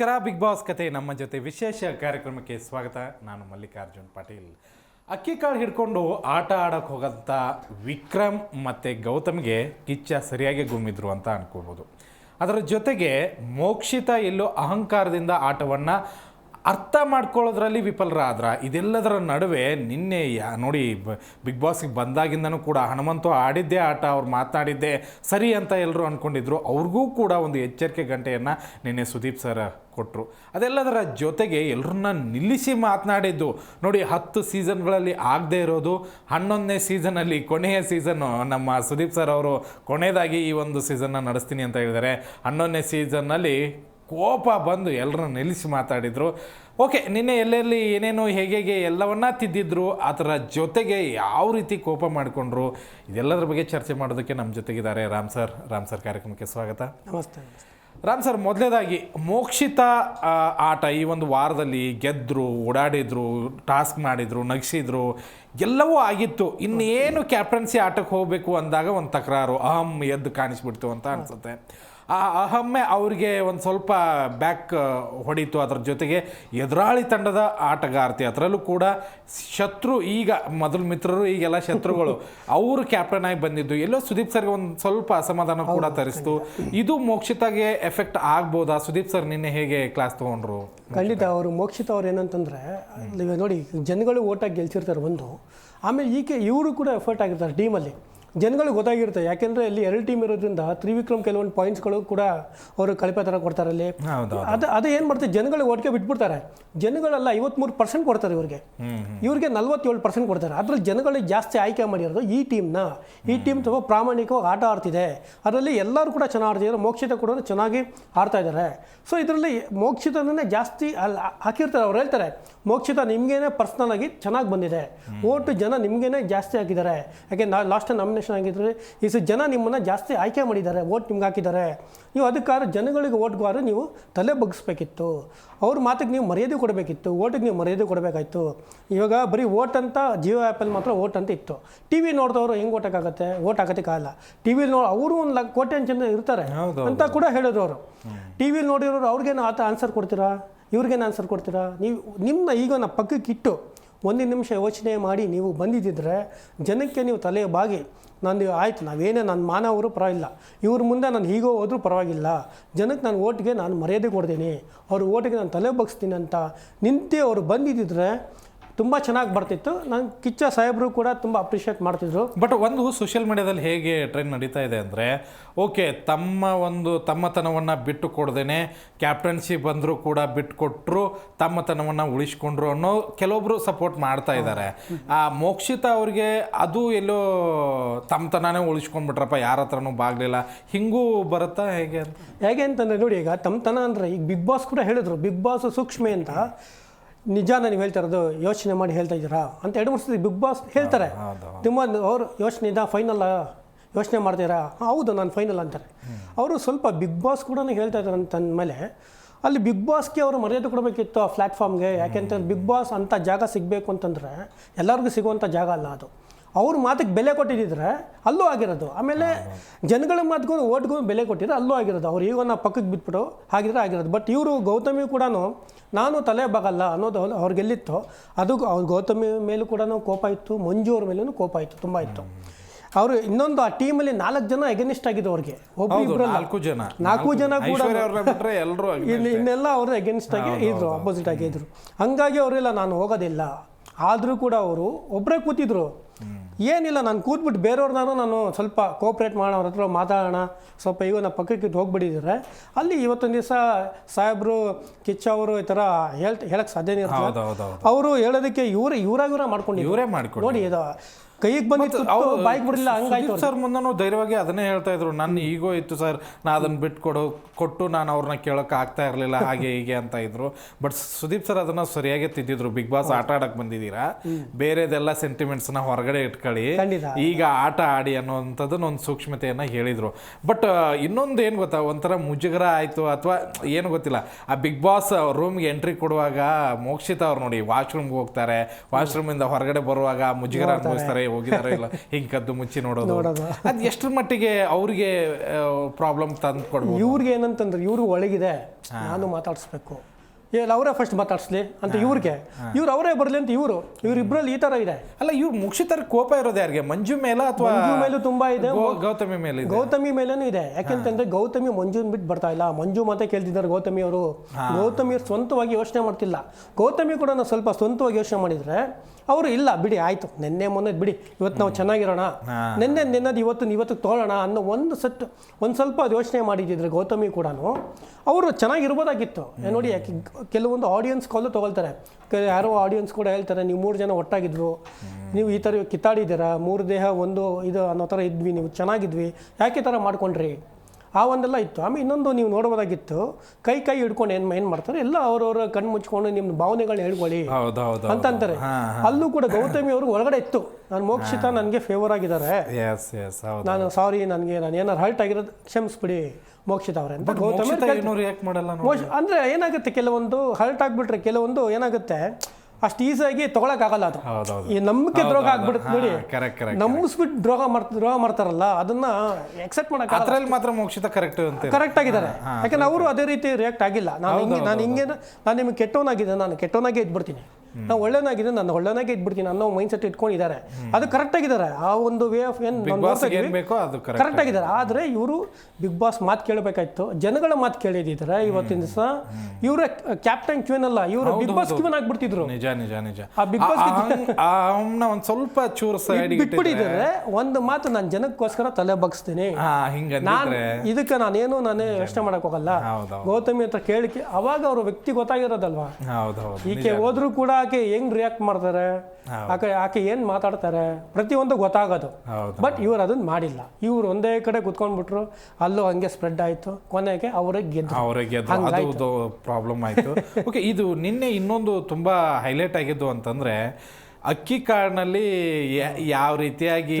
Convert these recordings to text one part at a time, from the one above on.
ನಮಸ್ಕಾರ big boss ಕತೆ ನಮ್ಮ ಜೊತೆ ವಿಶೇಷ ಕಾರ್ಯಕ್ರಮಕ್ಕೆ ಸ್ವಾಗತ. ನಾನು ಮಲ್ಲಿಕಾರ್ಜುನ್ ಪಾಟೀಲ್. ಅಕ್ಕಿ ಕಾಳು ಹಿಡ್ಕೊಂಡು ಆಟ ಆಡಕ್ಕೆ ಹೋಗಂಥ ವಿಕ್ರಮ್ ಮತ್ತು ಗೌತಮ್ಗೆ ಕಿಚ್ಚ ಸರಿಯಾಗಿ ಗುಮ್ಮಿದ್ರು ಅಂತ ಅನ್ಕೋಬೋದು ಅದರ ಜೊತೆಗೆ ಮೋಕ್ಷಿತ ಎಲ್ಲೋ ಅಹಂಕಾರದಿಂದ ಆಟವನ್ನು ಅರ್ಥ ಮಾಡ್ಕೊಳ್ಳೋದ್ರಲ್ಲಿ ವಿಫಲರಾದ್ರ. ಇದೆಲ್ಲದರ ನಡುವೆ ನಿನ್ನೆ ಯಾ, ನೋಡಿ ಬಿಗ್ ಬಾಸ್ಗೆ ಬಂದಾಗಿಂದನೂ ಕೂಡ ಹನುಮಂತು ಆಡಿದ್ದೇ ಆಟ, ಅವ್ರು ಮಾತಾಡಿದ್ದೇ ಸರಿ ಅಂತ ಎಲ್ಲರೂ ಅಂದ್ಕೊಂಡಿದ್ರು ಅವ್ರಿಗೂ ಕೂಡ ಒಂದು ಎಚ್ಚರಿಕೆ ಗಂಟೆಯನ್ನು ನಿನ್ನೆ ಸುದೀಪ್ ಸರ್ ಕೊಟ್ಟರು ಅದೆಲ್ಲದರ ಜೊತೆಗೆ ಎಲ್ಲರನ್ನ ನಿಲ್ಲಿಸಿ ಮಾತನಾಡಿದ್ದು. ನೋಡಿ, ಹತ್ತು ಸೀಸನ್ಗಳಲ್ಲಿ ಆಗದೆ ಇರೋದು. ಹನ್ನೊಂದನೇ ಸೀಸನಲ್ಲಿ ಕೊನೆಯ ಸೀಸನ್ನು ನಮ್ಮ ಸುದೀಪ್ ಸರ್ ಅವರು ಕೊನೆಯದಾಗಿ ಈ ಒಂದು ಸೀಸನ್ನ ನಡೆಸ್ತೀನಿ ಅಂತ ಹೇಳಿದ್ದಾರೆ. ಹನ್ನೊಂದನೇ ಸೀಸನ್ನಲ್ಲಿ ಕೋಪ ಬಂದು ಎಲ್ಲರೂ ನಿಲ್ಲಿಸಿ ಮಾತಾಡಿದರು. ಓಕೆ ನಿನ್ನೆ ಎಲ್ಲೆಲ್ಲಿ ಏನೇನು ಹೇಗೆ ಹೇಗೆ ಎಲ್ಲವನ್ನ ತಿದ್ದಿದ್ರು ಅದರ ಜೊತೆಗೆ ಯಾವ ರೀತಿ ಕೋಪ ಮಾಡಿಕೊಂಡ್ರು ಇದೆಲ್ಲದರ ಬಗ್ಗೆ ಚರ್ಚೆ ಮಾಡೋದಕ್ಕೆ ನಮ್ಮ ಜೊತೆಗಿದ್ದಾರೆ ರಾಮ್ ಸರ್. ರಾಮ್ ಸರ್ ಕಾರ್ಯಕ್ರಮಕ್ಕೆ ಸ್ವಾಗತ. ನಮಸ್ತೆ ರಾಮ್ ಸರ್ ಮೊದಲೇದಾಗಿ ಮೋಕ್ಷಿತ ಆಟ ಈ ಒಂದು ವಾರದಲ್ಲಿ ಗೆದ್ದರು ಓಡಾಡಿದ್ರು ಟಾಸ್ಕ್ ಮಾಡಿದರು ನಗಿಸಿದ್ರು ಎಲ್ಲವೂ ಆಗಿತ್ತು. ಇನ್ನೇನು ಕ್ಯಾಪ್ಟನ್ಸಿ ಆಟಕ್ಕೆ ಹೋಗಬೇಕು ಅಂದಾಗ ಒಂದು ತಕರಾರು ಅಹಂ ಎದ್ದು ಕಾಣಿಸ್ಬಿಡ್ತು ಅಂತ ಅನ್ಸುತ್ತೆ. ಆ ಅಹಮ್ಮೆ ಅವರಿಗೆ ಒಂದು ಸ್ವಲ್ಪ ಬ್ಯಾಕ್ ಹೊಡೀತು ಅದರ ಜೊತೆಗೆ ಎದುರಾಳಿ ತಂಡದ ಆಟಗಾರ್ತಿ. ಅದರಲ್ಲೂ ಕೂಡ ಶತ್ರು ಈಗ ಮೊದಲು ಮಿತ್ರರು ಈಗೆಲ್ಲ ಶತ್ರುಗಳು. ಅವರು ಕ್ಯಾಪ್ಟನ್ ಆಗಿ ಬಂದಿದ್ದು. ಎಲ್ಲೋ ಸುದೀಪ್ ಸರ್ಗೆ ಒಂದು ಸ್ವಲ್ಪ ಅಸಮಾಧಾನ ಕೂಡ ತರಿಸ್ತು. ಇದು ಮೋಕ್ಷಿತಾಗೆ ಎಫೆಕ್ಟ್ ಆಗ್ಬೋದಾ? ಸುದೀಪ್ ಸರ್ ನಿನ್ನೆ ಹೇಗೆ ಕ್ಲಾಸ್ ತಗೊಂಡ್ರು ಖಂಡಿತ ಅವರು ಮೋಕ್ಷಿತ ಅವ್ರು ಏನಂತಂದ್ರೆ ಈಗ ನೋಡಿ ಜನಗಳು ಓಟಾಗಿ ಗೆಲ್ಸಿರ್ತಾರೆ ಒಂದು. ಆಮೇಲೆ ಈಕೆ ಇವರು ಕೂಡ ಎಫರ್ಟ್ ಆಗಿರ್ತಾರೆ ಟೀಮಲ್ಲಿ ಜನಗಳಿಗೆ ಗೊತ್ತಾಗಿರುತ್ತೆ. ಯಾಕೆಂದ್ರೆ ಇಲ್ಲಿ ಎರಡು ಟೀಮ್ ಇರೋದ್ರಿಂದ ತ್ರಿವಿಕ್ರಮ್ ಕೆಲವೊಂದು ಪಾಯಿಂಟ್ಸ್ಗಳು ಕೂಡ ಅವರು ಕಳಪೆ ಥರ ಕೊಡ್ತಾರೆ ಅಲ್ಲಿ. ಅದು ಅದು ಏನು ಮಾಡ್ತಾರೆ ಜನಗಳಿಗೆ ಒಟ್ಟಿಗೆ ಬಿಟ್ಬಿಡ್ತಾರೆ. ಜನಗಳೆಲ್ಲ ಐವತ್ಮೂರು ಪರ್ಸೆಂಟ್ ಕೊಡ್ತಾರೆ ಇವರಿಗೆ. ಇವರಿಗೆ ನಲ್ವತ್ತೇಳು ಪರ್ಸೆಂಟ್ ಕೊಡ್ತಾರೆ. ಅದರಲ್ಲಿ ಜನಗಳಿಗೆ ಜಾಸ್ತಿ ಆಯ್ಕೆ ಮಾಡಿರೋದು ಈ ಟೀಮ್ನ ಈ ಟೀಮ್ ತುಂಬ ಪ್ರಾಮಾಣಿಕವಾಗಿ ಆಟ ಆಡ್ತಿದೆ. ಅದರಲ್ಲಿ ಎಲ್ಲರೂ ಕೂಡ ಚೆನ್ನಾಗಿ ಆಡ್ತಿದ್ದಾರೆ. ಮೋಕ್ಷಿತ ಕೂಡ ಚೆನ್ನಾಗಿ ಆಡ್ತಾ ಇದ್ದಾರೆ. ಸೊ ಇದರಲ್ಲಿ ಮೋಕ್ಷಿತನೇ ಜಾಸ್ತಿ ಅಲ್ಲಿ ಹಾಕಿರ್ತಾರೆ. ಅವ್ರು ಹೇಳ್ತಾರೆ ಮೋಕ್ಷಿತ ನಿಮಗೇನೆ ಪರ್ಸ್ನಲ್ ಆಗಿ ಚೆನ್ನಾಗಿ ಬಂದಿದೆ. ಓಟು ಜನ ನಿಮಗೇನೆ ಜಾಸ್ತಿ ಹಾಕಿದ್ದಾರೆ. ಯಾಕೆ ನಾ ಲಾಸ್ಟ್ ನಾಮಿನೇಷನ್ ಆಗಿದ್ರೆ ಸಲ ಜನ ನಿಮ್ಮನ್ನು ಜಾಸ್ತಿ ಆಯ್ಕೆ ಮಾಡಿದ್ದಾರೆ ಓಟ್ ನಿಮ್ಗೆ ಹಾಕಿದ್ದಾರೆ. ನೀವು ಅದಕ್ಕಾದ್ರೆ ಜನಗಳಿಗೆ ಓಟ್ಗಾದ್ರೆ ನೀವು ತಲೆ ಬಗ್ಗಿಸ್ಬೇಕಿತ್ತು. ಅವ್ರ ಮಾತಿಗೆ ನೀವು ಮರ್ಯಾದೆ ಕೊಡಬೇಕಿತ್ತು ಓಟಿಗೆ ನೀವು ಮರ್ಯಾದೆ ಕೊಡಬೇಕಾಯಿತು. ಇವಾಗ ಬರೀ ಓಟ್ ಅಂತ ಜಿಯೋ ಆ್ಯಪಲ್ಲಿ ಮಾತ್ರ ಓಟ್ ಅಂತ ಇತ್ತು. ಟಿ ವಿ ನೋಡಿದವರು ಹೆಂಗೆ ಓಟಕ್ಕಾಗತ್ತೆ ಓಟ್ ಹಾಕೋದಕ್ಕಾಗಲ್ಲ ಟಿ ವಿಲಿ ನೋಡಿ ಅವರು ಒಂದು ಲಕ್ ಕೋಟಿ ಜನ ಇರ್ತಾರೆ ಅಂತ ಕೂಡ ಹೇಳಿದ್ರು ಅವರು ಟಿ ವಿಲಿ ನೋಡಿರೋರು ಅವ್ರಿಗೇನು ಆತ ಆನ್ಸರ್ ಕೊಡ್ತೀರಾ? ಇವ್ರಿಗೇನು ಆನ್ಸರ್ ಕೊಡ್ತೀರಾ? ನೀವು ನಿಮ್ಮನ್ನ ಈಗ ನಾ ಪಕ್ಕಕ್ಕೆ ಇಟ್ಟು ಒಂದು ನಿಮಿಷ ಯೋಚನೆ ಮಾಡಿ ನೀವು ಬಂದಿದ್ದಿದ್ರೆ ಜನಕ್ಕೆ ನೀವು ತಲೆ ಬಾಗಿ ನಾನು ಆಯಿತು, ನಾವೇನೇ ನನ್ನ ಮಾನವರು ಪರವಾಗಿಲ್ಲ. ಇವ್ರ ಮುಂದೆ ನಾನು ಹೀಗೋ ಹೋದರೂ ಪರವಾಗಿಲ್ಲ. ಜನಕ್ಕೆ ನಾನು ಓಟ್ಗೆ ನಾನು ಮರ್ಯಾದೆ ಕೊಡ್ತೀನಿ. ಅವ್ರ ಓಟಿಗೆ ನಾನು ತಲೆ ಬಗ್ಸ್ತೀನಿ ಅಂತ ನಿಂತೇ ಅವರು ಬಂದಿದ್ದಿದ್ರೆ ತುಂಬ ಚೆನ್ನಾಗಿ ಬರ್ತಿತ್ತು. ನಾನು ಕಿಚ್ಚ ಸಾಹೇಬರು ಕೂಡ ತುಂಬ ಅಪ್ರಿಷಿಯೇಟ್ ಮಾಡ್ತಿದ್ರು. ಬಟ್ ಒಂದು ಸೋಷಿಯಲ್ ಮೀಡಿಯಾದಲ್ಲಿ ಹೇಗೆ ಟ್ರೆಂಡ್ ನಡೀತಾ ಇದೆ ಅಂದರೆ ಓಕೆ ತಮ್ಮ ಒಂದು ತಮ್ಮತನವನ್ನು ಬಿಟ್ಟು ಕೊಡ್ದೇನೆ ಕ್ಯಾಪ್ಟನ್ಸಿ ಬಂದರೂ ಕೂಡ ಬಿಟ್ಟು ಕೊಟ್ಟರು ತಮ್ಮತನವನ್ನು ಉಳಿಸ್ಕೊಂಡ್ರು ಅನ್ನೋ ಕೆಲವೊಬ್ರು ಸಪೋರ್ಟ್ ಮಾಡ್ತಾ ಇದ್ದಾರೆ. ಆ ಮೋಕ್ಷಿತ ಅವ್ರಿಗೆ ಅದು ಎಲ್ಲೋ ತಮ್ಮತನನೇ ಉಳಿಸ್ಕೊಂಡ್ಬಿಟ್ರಪ್ಪ ಯಾರ ಹತ್ರನೂ ಬಾಗ್ಲಿಲ್ಲ. ಹಿಂಗೂ ಬರುತ್ತಾ ಹೇಗೆ ಅಂತ? ಹೇಗೆ ಅಂತಂದರೆ ನೋಡಿ ಈಗ ತಮ್ಮತನ ಅಂದರೆ ಈಗ ಬಿಗ್ ಬಾಸ್ ಕೂಡ ಹೇಳಿದ್ರು ಬಿಗ್ ಬಾಸ್ ಸೂಕ್ಷ್ಮೆ ಅಂತ. ನಿಜಾನ ನೀವು ಹೇಳ್ತಾ ಇರೋದು ಯೋಚನೆ ಮಾಡಿ ಹೇಳ್ತಾ ಇದ್ದೀರಾ ಅಂತ ಎರಡು ಮೂರು ಸತಿ ಬಿಗ್ ಬಾಸ್ ಹೇಳ್ತಾರೆ. ತುಂಬ ಅವರು ಯೋಚನೆ ಇದ್ದ ಫೈನಲ್ ಯೋಚನೆ ಮಾಡ್ತೀರಾ ಹೌದು ನಾನು ಫೈನಲ್ ಅಂತಾರೆ. ಅವರು ಸ್ವಲ್ಪ ಬಿಗ್ ಬಾಸ್ ಕೂಡ ಹೇಳ್ತಾ ಇದ್ದಾರೆ ಅಂತ ಅಂದಮೇಲೆ ಅಲ್ಲಿ ಬಿಗ್ ಬಾಸ್ಗೆ ಅವರು ಮರ್ಯಾದೆ ಕೊಡಬೇಕಿತ್ತು ಆ ಪ್ಲ್ಯಾಟ್ಫಾರ್ಮ್ಗೆ ಯಾಕೆಂತಂದ್ರೆ ಬಿಗ್ ಬಾಸ್ ಅಂಥ ಜಾಗ ಸಿಗಬೇಕು ಅಂತಂದರೆ ಎಲ್ಲರಿಗೂ ಸಿಗುವಂಥ ಜಾಗ ಅಲ್ಲ ಅದು. ಅವ್ರ ಮಾತಿಗೆ ಬೆಲೆ ಕೊಟ್ಟಿದ್ದಿದ್ರೆ ಅಲ್ಲೂ ಆಗಿರೋದು. ಆಮೇಲೆ ಜನಗಳ ಮಾತಿಗೂ ಓಟ್ಗೂ ಬೆಲೆ ಕೊಟ್ಟಿದ್ರೆ ಅಲ್ಲೂ ಆಗಿರೋದು. ಅವ್ರು ಈಗ ನಾವು ಪಕ್ಕಕ್ಕೆ ಬಿಟ್ಬಿಟ್ಟು ಹಾಗಿದ್ರೆ ಆಗಿರೋದು. ಬಟ್ ಇವರು ಗೌತಮಿ ಕೂಡ ನಾನು ತಲೆ ಬಾಗಲ್ಲ ಅನ್ನೋದು ಅವ್ರು- ಅವ್ರಿಗೆ ಅದು ಅವ್ರ ಗೌತಮಿ ಮೇಲೂ ಕೂಡ ಕೋಪ ಇತ್ತು. ಮಂಜು ಅವ್ರ ಮೇಲೂ ಕೋಪ ಇತ್ತು. ತುಂಬ ಇತ್ತು. ಅವರು ಇನ್ನೊಂದು ಆ ಟೀಮಲ್ಲಿ ನಾಲ್ಕು ಜನ ಎಗನಿಸ್ಟ್ ಆಗಿದೆ ಅವ್ರಿಗೆ. ನಾಲ್ಕು ಜನ. ನಾಲ್ಕು ಜನ ಕೂಡ ಇನ್ನೆಲ್ಲ ಅವರು ಎಗೇನಿಸ್ಟ್ ಆಗಿ ಇದ್ರು ಅಪೋಸಿಟ್ ಆಗಿ ಇದ್ರು. ಹಂಗಾಗಿ ಅವರೆಲ್ಲ ನಾನು ಹೋಗೋದಿಲ್ಲ. ಆದರೂ ಕೂಡ ಅವರು ಒಬ್ಬರೇ ಕೂತಿದ್ರು. ಏನಿಲ್ಲ ನಾನು ಕೂತ್ಬಿಟ್ಟು ಬೇರೆಯವ್ರನ್ನಾರು ನಾನು ಸ್ವಲ್ಪ ಕೋಪ್ರೇಟ್ ಮಾಡೋ ಅವ್ರ ಹತ್ರ ಮಾತಾಡೋಣ ಸ್ವಲ್ಪ ಈಗ ನಾವು ಪಕ್ಕಕ್ಕೆ ಇಟ್ಟು ಹೋಗ್ಬಿಟ್ಟಿದ್ರೆ ಅಲ್ಲಿ ಇವತ್ತೊಂದು ದಿವಸ ಸಾಹೇಬರು ಕಿಚ್ಚ ಅವರು ಈ ಥರ ಹೇಳ್ ಹೇಳಕ್ಕೆ ಸಾಧ್ಯನೇ ಇರಲ್ಲ ಅವರು ಹೇಳೋದಕ್ಕೆ ಇವರೇ ಇವರಾಗಿ ಇವರ ಮಾಡ್ಕೊಂಡಿದ್ದಾರೆ ಇವರೇ ಮಾಡ್ಕೊಂಡು ನೋಡಿ ಇದು ಕೈಗೆ ಬಂದಿತ್ತು ಬೈಕ್ ಬಿಡಲಿಲ್ಲ ಹಂಗಾಯ್ತು ಸರ್ ಮುಂದನು ಧೈರ್ಯವಾಗಿ ಅದನ್ನೇ ಹೇಳ್ತಾ ಇದ್ರು ನನ್ನ ಈಗೋ ಇತ್ತು ಸರ್ ನಾ ಅದನ್ನ ಬಿಟ್ಟು ಕೊಡು ಕೊಟ್ಟು ನಾನು ಅವ್ರನ್ನ ಕೇಳೋಕೆ ಆಗ್ತಾ ಇರಲಿಲ್ಲ ಹಾಗೆ ಹೀಗೆ ಅಂತ ಇದ್ರು. ಬಟ್ ಸುದೀಪ್ ಸರ್ ಅದನ್ನ ಸರಿಯಾಗಿ ತಿದ್ದಿದ್ರು. ಬಿಗ್ ಬಾಸ್ ಆಟ ಆಡಕ್ ಬಂದಿದ್ದೀರಾ? ಬೇರೆದೆಲ್ಲ ಸೆಂಟಿಮೆಂಟ್ಸ್ ಹೊರಗಡೆ ಹೊರಗಡೆ ಇಟ್ಕೊಳ್ಳಿ. ಈಗ ಆಟ ಆಡಿ ಅನ್ನೋವಂಥದ್ದನ್ನ ಒಂದು ಸೂಕ್ಷ್ಮತೆಯನ್ನ ಹೇಳಿದ್ರು. ಬಟ್ ಇನ್ನೊಂದು ಏನು ಗೊತ್ತಾ? ಒಂಥರ ಮುಜುಗರ ಆಯ್ತು ಅಥವಾ ಏನು ಗೊತ್ತಿಲ್ಲ. ಆ ಬಿಗ್ ಬಾಸ್ ರೂಮ್ಗೆ ಎಂಟ್ರಿ ಕೊಡುವಾಗ ಮೋಕ್ಷಿತ ಅವ್ರು ನೋಡಿ ವಾಶ್ರೂಮ್ಗೆ ಹೋಗ್ತಾರೆ. ವಾಶ್ರೂಮಿಂದ ಹೊರಗಡೆ ಬರುವಾಗ ಮುಜುಗರ ಅನುಭವಿಸ್ತಾರೆ. ಹೋಗಿದಾರೋ ಇಲ್ಲ ಹಿಂಗ್ ಕದ್ದು ಮುಚ್ಚಿ ನೋಡೋದು? ಅದು ಎಷ್ಟು ಎಷ್ಟ್ರ ಮಟ್ಟಿಗೆ ಅವ್ರಿಗೆ ಪ್ರಾಬ್ಲಮ್ ತಂದು ಕೊಡ್ಬೋದು? ಇವ್ರಿಗೆ ಏನಂತಂದ್ರೆ ಇವ್ರಿಗೆ ಒಳಗಿದೆ. ನಾನು ಮಾತಾಡಿಸ್ಬೇಕು. ಇಲ್ಲ ಅವರೇ ಫಸ್ಟ್ ಮಾತಾಡಿಸ್ಲಿ ಅಂತ ಇವ್ರಿಗೆ. ಇವ್ರು ಅವರೇ ಬರಲಿ ಅಂತ ಇವರು. ಇವ್ರಿಬ್ರಲ್ಲಿ ಈ ತರ ಇದೆ. ಅಲ್ಲ ಇವ್ರು ಮುಕ್ಷಿತರ ಕೋಪ ಇರೋದು ಯಾರಿಗೆ? ಮಂಜು ಮೇಲೆ ಅಥವಾ ಮಂಜು ಮೇಲೂ ತುಂಬಾ ಇದೆ. ಗೌತಮಿ ಮೇಲೆ ಗೌತಮಿ ಮೇಲೇನು ಇದೆ. ಯಾಕೆಂತಂದ್ರೆ ಗೌತಮಿ ಮಂಜುನ್ ಬಿಟ್ಟು ಬರ್ತಾ ಇಲ್ಲ. ಮಂಜು ಮಾತೆ ಕೇಳ್ತಿದ್ದಾರೆ ಗೌತಮಿ ಅವರು. ಗೌತಮಿ ಅವ್ರು ಸ್ವಂತವಾಗಿ ಯೋಚನೆ ಮಾಡ್ತಿಲ್ಲ. ಗೌತಮಿ ಕೂಡ ನಾವು ಸ್ವಲ್ಪ ಸ್ವಂತವಾಗಿ ಯೋಚನೆ ಮಾಡಿದ್ರೆ ಅವರು ಇಲ್ಲ ಬಿಡಿ ಆಯ್ತು. ನಿನ್ನೆ ಮೊನ್ನೆ ಬಿಡಿ ಇವತ್ತು ನಾವು ಚೆನ್ನಾಗಿರೋಣ. ನಿನ್ನೆ ನಿನ್ನದು ಇವತ್ತು ಇವತ್ತು ತೋಳೋಣ ಅನ್ನೋ ಒಂದು ಸೆಟ್ ಒಂದು ಸ್ವಲ್ಪ ಅದು ಯೋಚನೆ ಮಾಡಿದ್ದಿದ್ರೆ ಗೌತಮಿ ಕೂಡ ಅವರು ಚೆನ್ನಾಗಿರ್ಬೋದಾಗಿತ್ತು. ನೋಡಿ ಯಾಕೆ ಕೆಲವೊಂದು ಆಡಿಯನ್ಸ್ ಕಾಲು ತೊಗೊಳ್ತಾರೆ. ಯಾರೋ ಆಡಿಯನ್ಸ್ ಕೂಡ ಹೇಳ್ತಾರೆ ನೀವು ಮೂರು ಜನ ಒಟ್ಟಾಗಿದ್ರು. ನೀವು ಈ ಥರ ಕಿತ್ತಾಡಿದ್ದೀರಾ? ಮೂರು ದೇಹ ಒಂದು ಇದು ಅನ್ನೋ ಥರ ಇದ್ವಿ ನೀವು ಚೆನ್ನಾಗಿದ್ವಿ. ಯಾಕೆ ಈ ಥರ ಮಾಡ್ಕೊಂಡ್ರಿ? ಆ ಒಂದೆಲ್ಲ ಇತ್ತು. ಆಮೇಲೆ ಇನ್ನೊಂದು ನೀವು ನೋಡಬಹುದಾಗಿತ್ತು ಕೈ ಕೈ ಹಿಡ್ಕೊಂಡು ಏನು ಏನು ಮಾಡ್ತಾರೆ? ಎಲ್ಲ ಅವ್ರವ್ರ ಕಣ್ಣು ಮುಚ್ಕೊಂಡು ನಿಮ್ಮ ಭಾವನೆಗಳನ್ನ ಹೇಳ್ಕೊಳ್ಳಿ ಅಂತ ಅಂತಾರೆ ಅಲ್ಲೂ ಕೂಡ ಗೌತಮಿ ಅವರು ಒಳಗಡೆ ಇತ್ತು. ನಾನು ಮೋಕ್ಷಿತ ನನಗೆ ಫೇವರ್ ಆಗಿದ್ದಾರೆ. ಎಸ್ ಎಸ್ ಹೌದು. ನಾನು ಸಾರಿ ನನಗೆ ನಾನು ಏನಾರು ಹರ್ಟ್ ಆಗಿರೋದು ಕ್ಷಮಿಸ್ಬಿಡಿ ಮೋಕ್ಷಿತ ಅವ್ರೆ ಅಂತ ಗೌತಮಿ. ಅಂದರೆ ಏನಾಗುತ್ತೆ? ಕೆಲವೊಂದು ಹರ್ಟ್ ಆಗಿಬಿಟ್ರೆ ಕೆಲವೊಂದು ಏನಾಗುತ್ತೆ? ಅಷ್ಟು ಈಸಿಯಾಗಿ ತೊಗೊಳಕ್ಕಾಗಲ್ಲ ಅದು. ಈ ನಂಬಿಕೆ ದ್ರೋಹ ಆಗ್ಬಿಡುತ್ತೆ ನೋಡಿ. ನಂಬಿಸ್ಬಿಟ್ಟು ದ್ರೋಹ ಮಾಡ್ತಾ ದ್ರೋಹ ಮಾಡ್ತಾರಲ್ಲ ಅದನ್ನ ಎಕ್ಸೆಪ್ಟ್ ಮಾಡಕ್ಕೆ ಅದ್ರಲ್ಲಿ ಮಾತ್ರ ಮೋಕ್ಷಿತ ಕರೆಕ್ಟ್ ಅಂತ ಕರೆಕ್ಟ್ ಆಗಿದ್ದಾರೆ. ಯಾಕಂದ್ರೆ ಅವರು ಅದೇ ರೀತಿ ರಿಯಾಕ್ಟ್ ಆಗಿಲ್ಲ. ನಾನು ಹಿಂಗೆ ನಾನು ಹಿಂಗೆ ನಾನು ನಿಮ್ಗೆ ಕೆಟ್ಟವನಾಗಿದ್ದೆ ನಾನು ಕೆಟ್ಟವನಾಗೇ ಇದ್ಬಿಡ್ತೀನಿ. ನಾವು ಒಳ್ಳೆನಾಗಿದೆ ನಾನು ಒಳ್ಳೆನಾಗೆ ಇದ್ಬಿಡ್ತೀನಿ ಅನ್ನೋ ಮೈಂಡ್ ಸೆಟ್ ಇಟ್ಕೊಂಡಿದ್ದಾರೆ ಅದು ಕರೆಕ್ಟ್ ಆಗಿದ್ದಾರೆ. ಆ ಒಂದು ವೇ ಆಫ್ ಏನು ಕರೆಕ್ಟ್ ಆಗಿದ್ದಾರೆ. ಆದರೆ ಇವರು ಬಿಗ್ ಬಾಸ್ ಮಾತು ಕೇಳಬೇಕಾಯ್ತು. ಜನಗಳ ಮಾತು ಕೇಳಿದಿದ್ದಾರೆ ಇವತ್ತಿನ ದಿವಸ. ಇವರ ಕ್ಯಾಪ್ಟನ್ ಕ್ಯೂನ್ ಅಲ್ಲ ಇವರು ಬಿಗ್ ಬಾಸ್ ಕ್ಯೂನ್ ಆಗ್ಬಿಡ್ತಿದ್ರು. ನಿಜ ನಿಜ ನಿಜ. ಆ ಬಿಗ್ ಬಾಸ್ ಒಂದು ಸ್ವಲ್ಪ ಚೂರು ಸೈಡ್ ಬಿಟ್ಬಿಟ್ಟಿದ್ದಾರೆ. ಒಂದು ಮಾತು ನಾನು ಜನಕ್ಕೋಸ್ಕರ ತಲೆ ಬಗ್ಸ್ತೀನಿ. ನಾನು ಇದಕ್ಕೆ ನಾನೇನು ನಾನೇ ಯೋಚನೆ ಮಾಡಕ್ ಹೋಗಲ್ಲ. ಗೌತಮಿ ಹತ್ರ ಕೇಳಿಕೆ ಅವಾಗ ಅವ್ರ ವ್ಯಕ್ತಿ ಗೊತ್ತಾಗಿರೋದಲ್ವಾ? ಈಕೆ ಹೋದ್ರು ಕೂಡ ಆಕೆ ಹೆಂಗ್ ರಿಯಾಕ್ಟ್ ಮಾಡ್ತಾರೆ? ಆಕೆ ಆಕೆ ಏನ್ ಮಾತಾಡ್ತಾರೆ? ಪ್ರತಿಯೊಂದು ಗೊತ್ತಾಗೋದು. ಬಟ್ ಇವ್ರು ಅದನ್ನ ಮಾಡಿಲ್ಲ. ಇವ್ರು ಒಂದೇ ಕಡೆ ಕುತ್ಕೊಂಡ್ಬಿಟ್ರು ಅಲ್ಲೂ ಹಂಗೆ ಸ್ಪ್ರೆಡ್ ಆಯ್ತು. ಕೊನೆಗೆ ಅವ್ರಿಗೆ ಗೆದ್ದು ಅದು ಪ್ರಾಬ್ಲಮ್ ಆಯ್ತು. ಓಕೆ ಇದು ನಿನ್ನೆ ಇನ್ನೊಂದು ತುಂಬಾ ಹೈಲೈಟ್ ಆಗಿದ್ದು ಅಂತಂದ್ರೆ ಅಕ್ಕಿ ಕಾಡಿನಲ್ಲಿ ಯಾವ ರೀತಿಯಾಗಿ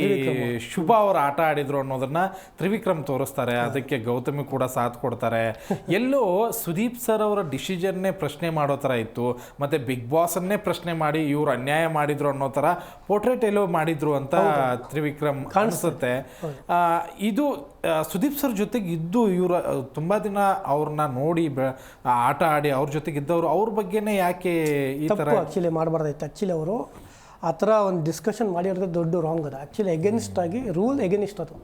ಶುಭ ಅವರು ಆಟ ಆಡಿದ್ರು ಅನ್ನೋದನ್ನ ತ್ರಿವಿಕ್ರಮ್ ತೋರಿಸ್ತಾರೆ. ಅದಕ್ಕೆ ಗೌತಮಿ ಕೂಡ ಸಾಥ್ ಕೊಡ್ತಾರೆ. ಎಲ್ಲೋ ಸುದೀಪ್ ಸರ್ ಅವರ ಡಿಸಿಷನ್ನೇ ಪ್ರಶ್ನೆ ಮಾಡೋ ಥರ ಇತ್ತು. ಮತ್ತೆ ಬಿಗ್ ಬಾಸನ್ನೇ ಪ್ರಶ್ನೆ ಮಾಡಿ ಇವರು ಅನ್ಯಾಯ ಮಾಡಿದ್ರು ಅನ್ನೋ ಥರ ಪೋರ್ಟ್ರೇಟ್ ಎಲ್ಲೋ ಮಾಡಿದ್ರು ಅಂತ ತ್ರಿವಿಕ್ರಮ್ ಕಾಣಿಸುತ್ತೆ ಇದು ಸುದೀಪ್ ಸರ್ ಜೊತೆಗೆ ಇದ್ದು ಇವರು ತುಂಬಾ ದಿನ ಅವ್ರನ್ನ ನೋಡಿ ಬೆ- ಆಟ ಆಡಿ ಅವ್ರ ಜೊತೆಗೆ ಇದ್ದವರು ಅವ್ರ ಬಗ್ಗೆನೇ ಯಾಕೆ ಈ ತರ ಆ್ಯಕ್ಚುಲಿ ಮಾಡಬಾರ್ದಾಯ್ತು. ಆ್ಯಕ್ಚುಲಿ ಅವರು ಆ ಥರ ಒಂದು ಡಿಸ್ಕಷನ್ ಮಾಡಿರೋದು ದೊಡ್ಡ ರಾಂಗ್ ಅದು. ಆ್ಯಕ್ಚುಲಿ ಎಗೇನಿಸ್ಟ್ ಆಗಿ ರೂಲ್ ಎಗೇನಿಸ್ಟ್ ಅದು.